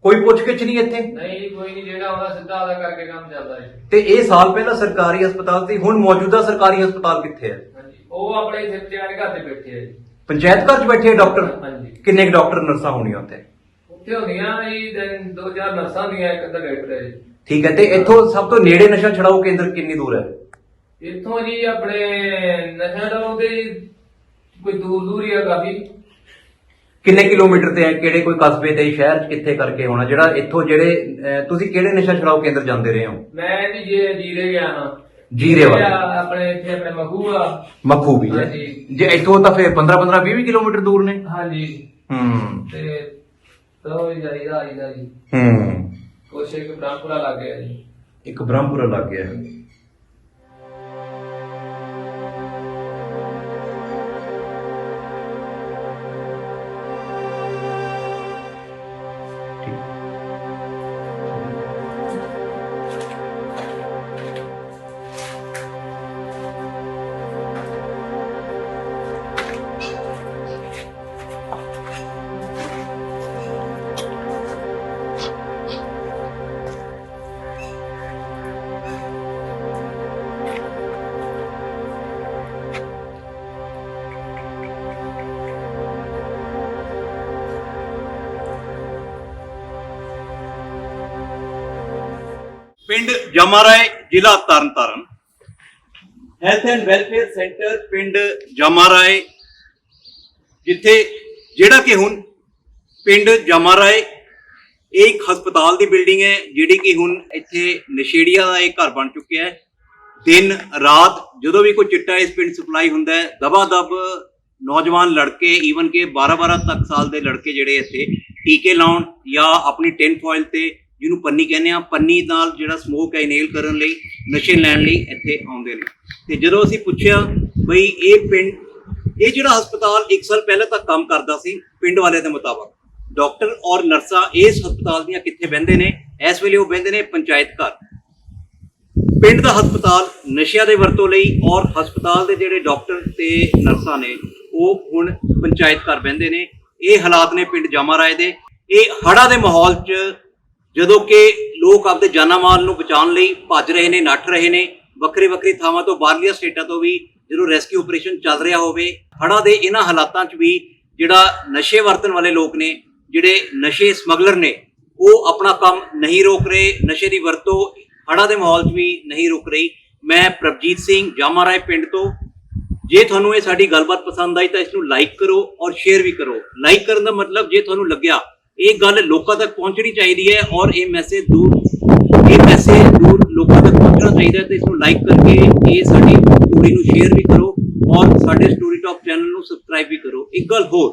ਕੋਈ ਪੁੱਛ ਗਿੱਛ ਨਹੀਂ ਇੱਥੇ? ਨਹੀਂ ਕੋਈ ਨਹੀਂ ਜਿਹੜਾ ਆਉਂਦਾ ਸਿੱਧਾ ਆਦਾ ਕਰਕੇ ਕੰਮ ਚੱਲਦਾ ਜੀ। ਤੇ ਇਹ ਸਾਲ ਪਹਿਲਾਂ ਸਰਕਾਰੀ ਹਸਪਤਾਲ ਸੀ ਹੁਣ ਮੌਜੂਦਾ ਸਰਕਾਰੀ ਹਸਪਤਾਲ ਕਿੱਥੇ ਹੈ? ਹਾਂਜੀ ਉਹ ਆਪਣੇ ਇੱਥੇ ਪੰਚਾਇਤ ਘਰ ਤੇ ਬੈਠੇ ਆ ਜੀ। ਪੰਚਾਇਤ ਘਰ 'ਚ ਬੈਠੇ ਡਾਕਟਰ? ਹਾਂਜੀ। ਕਿੰਨੇ ਕੁ ਡਾਕਟਰ ਨਰਸਾਂ ਹੋਣੀਆਂ ਉੱਥੇ? ਉੱਥੇ ਹੁੰਦੀਆਂ ਜੀ ਦਿਨ ਦੋ ਚਾਰ ਨਰਸਾਂ ਹੁੰਦੀਆਂ ਇੱਕ ਅੱਧਾ ਡਾਕਟਰ ਹੈ ਜੀ। ਠੀਕ ਹੈ ਤੇ ਇੱਥੋਂ ਸਭ ਤੋਂ ਨੇੜੇ ਨਸ਼ਾ ਛਡਾਓ ਕੇਂਦਰ ਕਿੰਨੀ ਦੂਰ ਹੈ? ਇੱਥੋਂ ਜੀ ਆਪਣੇ ਨਸ਼ਾ ਡਾਉਦੇ ਕੋਈ ਦੂਰ ਦੂਰ ਹੀ ਆ ਕਾਫੀ। ਕਿੰਨੇ ਕਿਲੋਮੀਟਰ ਤੇ ਹੈ ਕਿਹੜੇ ਕੋਈ ਕਸਬੇ ਤੇ ਸ਼ਹਿਰ 'ਚ ਕਿੱਥੇ ਕਰਕੇ ਹੋਣਾ ਜਿਹੜਾ ਇੱਥੋਂ ਜਿਹੜੇ ਅਹ, ਤੁਸੀਂ ਕਿਹੜੇ ਨਸ਼ਾ ਛਡਾਓ ਕੇਂਦਰ ਜਾਂਦੇ ਰਹੇ ਹੋ? ਮੈਂ ਜੀ ਜੇ ਜੀਰੇ ਗਿਆ ਨਾ ਜੀਰੇ ਵਾਲੇ। ਆਪਣੇ ਇੱਥੇ ਆਪਣੇ ਮਹੂ ਆ। ਮੱਖੂ ਵੀ ਹੈ। ਹਾਂਜੀ। ਜੇ ਇੱਥੋਂ ਤਾਂ ਫਿਰ 15 15 20 ਕਿਲੋਮੀਟਰ ਦੂਰ ਨੇ। ਹਾਂਜੀ। ਹੂੰ। ਤੇ ਤੋ ਜਾਈਦਾ ਆਈਦਾ ਜੀ। ਹੂੰ। ਕੁਛ ਇੱਕ ਬ੍ਰਹਮਪੁਰਾ ਲੱਗ ਗਿਆ ਜੀ। ਇੱਕ ਬ੍ਰਹਮਪੁਰਾ ਲੱਗ ਗਿਆ। ਹੈ। ਜਮਾਰਾਏ ਜ਼ਿਲ੍ਹਾ Tarn Taran. Health and welfare centre ਪਿੰਡ ਜਮਾਰਾਏ, ਜਿੱਥੇ ਜਿਹੜਾ ਕਿ ਹੁਣ ਪਿੰਡ ਜਮਾਰਾਏ, ਇਹ ਇੱਕ ਹਸਪਤਾਲ ਦੀ ਬਿਲਡਿੰਗ ਹੈ, ਜਿਹੜੀ ਕਿ ਹੁਣ ਇੱਥੇ ਨਸ਼ੇੜੀਆਂ ਦਾ ਇਹ ਘਰ ਬਣ ਚੁੱਕਿਆ ਹੈ। ਦਿਨ, ਰਾਤ ਜਦੋਂ ਵੀ ਕੋਈ ਚਿੱਟਾ ਇਸ ਪਿੰਡ ਸਪਲਾਈ ਹੁੰਦਾ ਹੈ ਦਬਾ ਦਬ ਨੌਜਵਾਨ ਲੜਕੇ ਈਵਨ ਕਿ 12-12 ਤੱਕ ਸਾਲ ਦੇ ਲੜਕੇ ਜਿਹੜੇ ਇੱਥੇ ਟੀਕੇ ਲਾਉਣ ਜਾਂ ਆਪਣੀ ਟਿਨ ਫੋਇਲ ਤੇ ਜਿਹਨੂੰ ਪੰਨੀ ਕਹਿੰਦੇ ਆ ਪੰਨੀ ਨਾਲ ਜਿਹੜਾ ਸਮੋਕ ਹੈ ਇਨਹੇਲ ਕਰਨ ਲਈ, ਨਸ਼ੇ ਲੈਣ ਲਈ ਇੱਥੇ ਆਉਂਦੇ ਨੇ। ਤੇ ਜਦੋਂ ਅਸੀਂ ਪੁੱਛਿਆ, ਬਈ ਇਹ ਪਿੰਡ, ਇਹ ਜਿਹੜਾ ਹਸਪਤਾਲ 1 ਸਾਲ ਪਹਿਲਾਂ ਤੱਕ ਕੰਮ ਕਰਦਾ ਸੀ, ਪਿੰਡ ਵਾਲਿਆਂ ਦੇ ਮੁਤਾਬਕ, ਡਾਕਟਰ ਔਰ ਨਰਸਾਂ ਇਸ ਹਸਪਤਾਲ ਦੀਆਂ ਕਿੱਥੇ ਬਹਿੰਦੇ ਨੇ? ਇਸ ਵੇਲੇ ਉਹ ਬਹਿੰਦੇ ਨੇ ਪੰਚਾਇਤ ਘਰ। ਪਿੰਡ ਦਾ ਹਸਪਤਾਲ ਨਸ਼ਿਆਂ ਦੇ ਵਰਤੋਂ ਲਈ ਔਰ ਹਸਪਤਾਲ ਦੇ ਜਿਹੜੇ ਡਾਕਟਰ ਤੇ ਨਰਸਾਂ ਨੇ, ਉਹ ਹੁਣ ਪੰਚਾਇਤ ਘਰ ਬਹਿੰਦੇ ਨੇ। ਇਹ ਹਾਲਾਤ ਨੇ ਪਿੰਡ ਜਾਮਾ ਜਾਮਾਰਾਏ ਦੇ। ਇਹ ਹੜ੍ਹਾਂ ਦੇ ਮਾਹੌਲ 'ਚ ਜਦੋਂ ਕਿ ਲੋਕ ਆਪਦੇ ਜਾਨਾਂ ਮਾਲ ਨੂੰ ਬਚਾਉਣ ਲਈ ਭੱਜ ਰਹੇ ਨੇ, ਨੱਠ ਰਹੇ ਨੇ, ਵੱਖਰੇ ਵੱਖਰੇ ਥਾਵਾਂ ਤੋਂ, ਬਾਹਰਲੀਆਂ ਸਟੇਟਾਂ ਤੋਂ ਵੀ ਜਦੋਂ ਰੈਸਕਿਊ ਆਪਰੇਸ਼ਨ ਚੱਲ ਰਿਹਾ ਹੋਵੇ, ਹੜ੍ਹਾਂ ਦੇ ਇਹਨਾਂ ਹਾਲਾਤਾਂ 'ਚ ਵੀ ਜਿਹੜਾ ਨਸ਼ੇ ਵਰਤਣ ਵਾਲੇ ਲੋਕ ਨੇ, ਜਿਹੜੇ ਨਸ਼ੇ ਸਮਗਲਰ ਨੇ, ਉਹ ਆਪਣਾ ਕੰਮ ਨਹੀਂ ਰੋਕ ਰਹੇ, ਨਸ਼ੇ ਦੀ ਵਰਤੋਂ ਹੜ੍ਹਾਂ ਦੇ ਮਾਹੌਲ 'ਚ ਵੀ ਨਹੀਂ ਰੁਕ ਰਹੀ। ਮੈਂ ਪ੍ਰਭਜੀਤ ਸਿੰਘ ਜਾਮਾਰਾਏ ਪਿੰਡ ਤੋਂ, ਜੇ ਤੁਹਾਨੂੰ ਇਹ ਸਾਡੀ ਗੱਲਬਾਤ ਪਸੰਦ ਆਈ ਤਾਂ ਇਸ ਨੂੰ ਲਾਈਕ ਕਰੋ ਔਰ ਸ਼ੇਅਰ ਵੀ ਕਰੋ। ਲਾਈਕ ਕਰਨ ਦਾ ਮਤਲਬ ਜੇ ਤੁਹਾਨੂੰ ਲੱਗਿਆ ਇਹ ਗੱਲ ਲੋਕਾਂ ਤੱਕ ਪਹੁੰਚਣੀ ਚਾਹੀਦੀ ਹੈ ਔਰ ਇਹ ਮੈਸੇਜ ਦੂਰ ਇਹ ਮੈਸੇਜ ਦੂਰ ਲੋਕਾਂ ਤੱਕ ਪਹੁੰਚਣਾ ਚਾਹੀਦਾ ਤੇ ਇਸ ਨੂੰ ਲਾਈਕ ਕਰਕੇ ਇਹ ਸਾਡੀ ਸਟੋਰੀ ਨੂੰ ਸ਼ੇਅਰ ਵੀ ਕਰੋ ਔਰ ਸਾਡੇ ਸਟੋਰੀ ਟਾਕ ਚੈਨਲ ਨੂੰ ਸਬਸਕ੍ਰਾਈਬ ਵੀ ਕਰੋ। ਇੱਕ ਗੱਲ ਹੋਰ,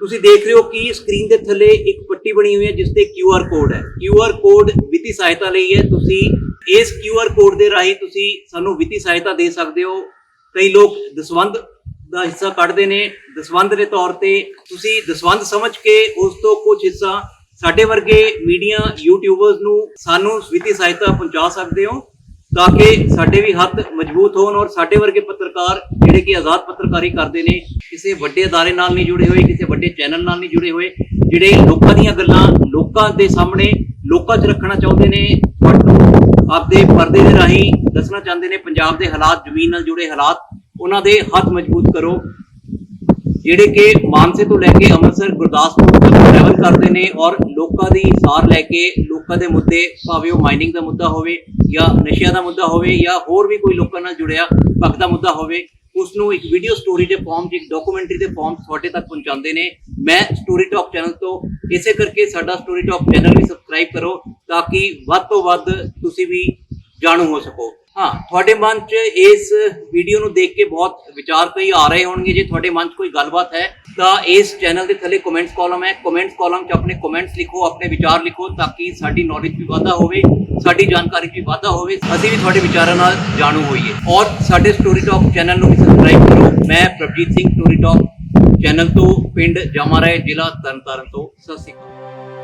ਤੁਸੀਂ ਦੇਖ ਰਹੇ ਹੋ ਕਿ ਸਕਰੀਨ ਦੇ ਥੱਲੇ ਇੱਕ ਪੱਟੀ ਬਣੀ ਹੋਈ ਹੈ ਜਿਸ ਤੇ QR ਕੋਡ ਹੈ। QR ਕੋਡ ਵਿੱਤੀ ਸਹਾਇਤਾ ਲਈ ਹੈ। ਤੁਸੀਂ ਇਸ QR ਕੋਡ ਦੇ ਰਾਹੀਂ ਤੁਸੀਂ ਸਾਨੂੰ ਵਿੱਤੀ ਸਹਾਇਤਾ ਦੇ ਸਕਦੇ ਹੋ। ਕਈ ਲੋਕ ਦਸਵੰਧ ਦਾ ਹਿੱਸਾ ਕੱਢਦੇ ਨੇ ਦਸਵੰਧ ਦੇ ਤੌਰ ਤੇ ਤੁਸੀਂ ਦਸਵੰਧ ਸਮਝ ਕੇ ਉਸ ਤੋਂ ਕੁਝ ਹਿੱਸਾ ਸਾਡੇ ਵਰਗੇ ਮੀਡੀਆ ਯੂਟਿਊਬਰਸ ਨੂੰ ਸਾਨੂੰ ਵਿੱਤੀ ਸਹਾਇਤਾ ਪਹੁੰਚਾ ਸਕਦੇ ਹੋ ਤਾਂ ਕਿ ਸਾਡੇ ਵੀ ਹੱਥ ਮਜ਼ਬੂਤ ਹੋਣ ਔਰ ਸਾਡੇ ਵਰਗੇ ਪੱਤਰਕਾਰ ਜਿਹੜੇ ਕਿ ਆਜ਼ਾਦ ਪੱਤਰਕਾਰੀ ਕਰਦੇ ਨੇ ਕਿਸੇ ਵੱਡੇ ادارے ਨਾਲ ਨਹੀਂ ਜੁੜੇ ਹੋਏ ਕਿਸੇ ਵੱਡੇ ਚੈਨਲ ਨਾਲ ਨਹੀਂ ਜੁੜੇ ਹੋਏ ਜਿਹੜੇ ਲੋਕਾਂ ਦੀਆਂ ਗੱਲਾਂ ਲੋਕਾਂ ਦੇ ਸਾਹਮਣੇ ਲੋਕਾਂ 'ਚ ਰੱਖਣਾ ਚਾਹੁੰਦੇ ਨੇ ਤੁਹਾਨੂੰ ਆਪਦੇ ਪਰਦੇ ਦੇ ਰਾਹੀਂ ਦੱਸਣਾ ਚਾਹੁੰਦੇ ਨੇ ਪੰਜਾਬ ਦੇ ਹਾਲਾਤ ਜ਼ਮੀਨ ਨਾਲ ਜੁੜੇ ਹਾਲਾਤ ਉਹਨਾਂ ਦੇ ਹੱਥ ਮਜ਼ਬੂਤ ਕਰੋ। ਜਿਹੜੇ ਕਿ ਮਾਨਸੇ ਤੋਂ ਲੈ ਕੇ ਅੰਮ੍ਰਿਤਸਰ, ਗੁਰਦਾਸਪੁਰ ਤੱਕ ਟਰੈਵਲ ਕਰਦੇ ਨੇ ਔਰ ਲੋਕਾਂ ਦੀ ਸਾਰ ਲੈ ਕੇ ਲੋਕਾਂ ਦੇ ਮੁੱਦੇ, ਭਾਵੇਂ ਉਹ ਮਾਈਨਿੰਗ ਦਾ ਮੁੱਦਾ ਹੋਵੇ ਜਾਂ ਨਸ਼ਿਆਂ ਦਾ ਮੁੱਦਾ ਹੋਵੇ ਜਾਂ ਹੋਰ ਵੀ ਕੋਈ ਲੋਕਾਂ ਨਾਲ ਜੁੜਿਆ ਪੱਖ ਦਾ ਮੁੱਦਾ ਹੋਵੇ ਉਸ ਨੂੰ ਇੱਕ ਵੀਡੀਓ ਸਟੋਰੀ ਦੇ ਫਾਰਮ 'ਚ ਇੱਕ ਡਾਕੂਮੈਂਟਰੀ ਦੇ ਫਾਰਮ ਤੁਹਾਡੇ ਤੱਕ ਪਹੁੰਚਾਉਂਦੇ ਨੇ। ਮੈਂ ਸਟੋਰੀ ਟਾਕ ਚੈਨਲ ਤੋਂ ਇਸੇ ਕਰਕੇ ਸਾਡਾ ਸਟੋਰੀ ਟਾਕ ਚੈਨਲ ਵੀ ਸਬਸਕ੍ਰਾਈਬ ਕਰੋ ਤਾਂ ਕਿ ਵੱਧ ਤੋਂ ਵੱਧ ਤੁਸੀਂ ਵੀ ਜਾਣੂ ਹੋ ਸਕੋ। ਹਾਂ, ਤੁਹਾਡੇ ਮਨ 'ਚ ਇਸ ਵੀਡੀਓ ਨੂੰ ਦੇਖ ਕੇ ਬਹੁਤ ਵਿਚਾਰ ਕਈ ਆ ਰਹੇ ਹੋਣਗੇ। ਜੇ ਤੁਹਾਡੇ ਮਨ 'ਚ ਕੋਈ ਗੱਲਬਾਤ ਹੈ, ਤਾਂ ਇਸ ਚੈਨਲ ਦੇ ਥੱਲੇ ਕਮੈਂਟਸ ਕਾਲਮ ਹੈ। ਕਮੈਂਟਸ ਕਾਲਮ 'ਚ ਆਪਣੇ ਕਮੈਂਟਸ ਲਿਖੋ, ਆਪਣੇ ਵਿਚਾਰ ਲਿਖੋ, ਤਾਂ ਕਿ ਸਾਡੀ ਨੌਲੇਜ ਵੀ ਵਾਧਾ ਹੋਵੇ, ਸਾਡੀ ਜਾਣਕਾਰੀ ਵੀ ਵਾਧਾ ਹੋਵੇ, ਅਸੀਂ ਵੀ ਤੁਹਾਡੇ ਵਿਚਾਰਾਂ ਨਾਲ ਜਾਣੂ ਹੋਈਏ। ਔਰ ਸਾਡੇ ਸਟੋਰੀ ਟਾਕ ਚੈਨਲ ਨੂੰ ਵੀ ਸਬਸਕ੍ਰਾਈਬ ਕਰੋ। ਮੈਂ Prabhjeet Singh story talk channel ਤੋਂ, ਪਿੰਡ ਜਾਮਾਰਾਏ, ਜ਼ਿਲ੍ਹਾ ਤਰਨਤਾਰਨ ਤੋਂ। ਸਤਿ ਸ਼੍ਰੀ ਅਕਾਲ।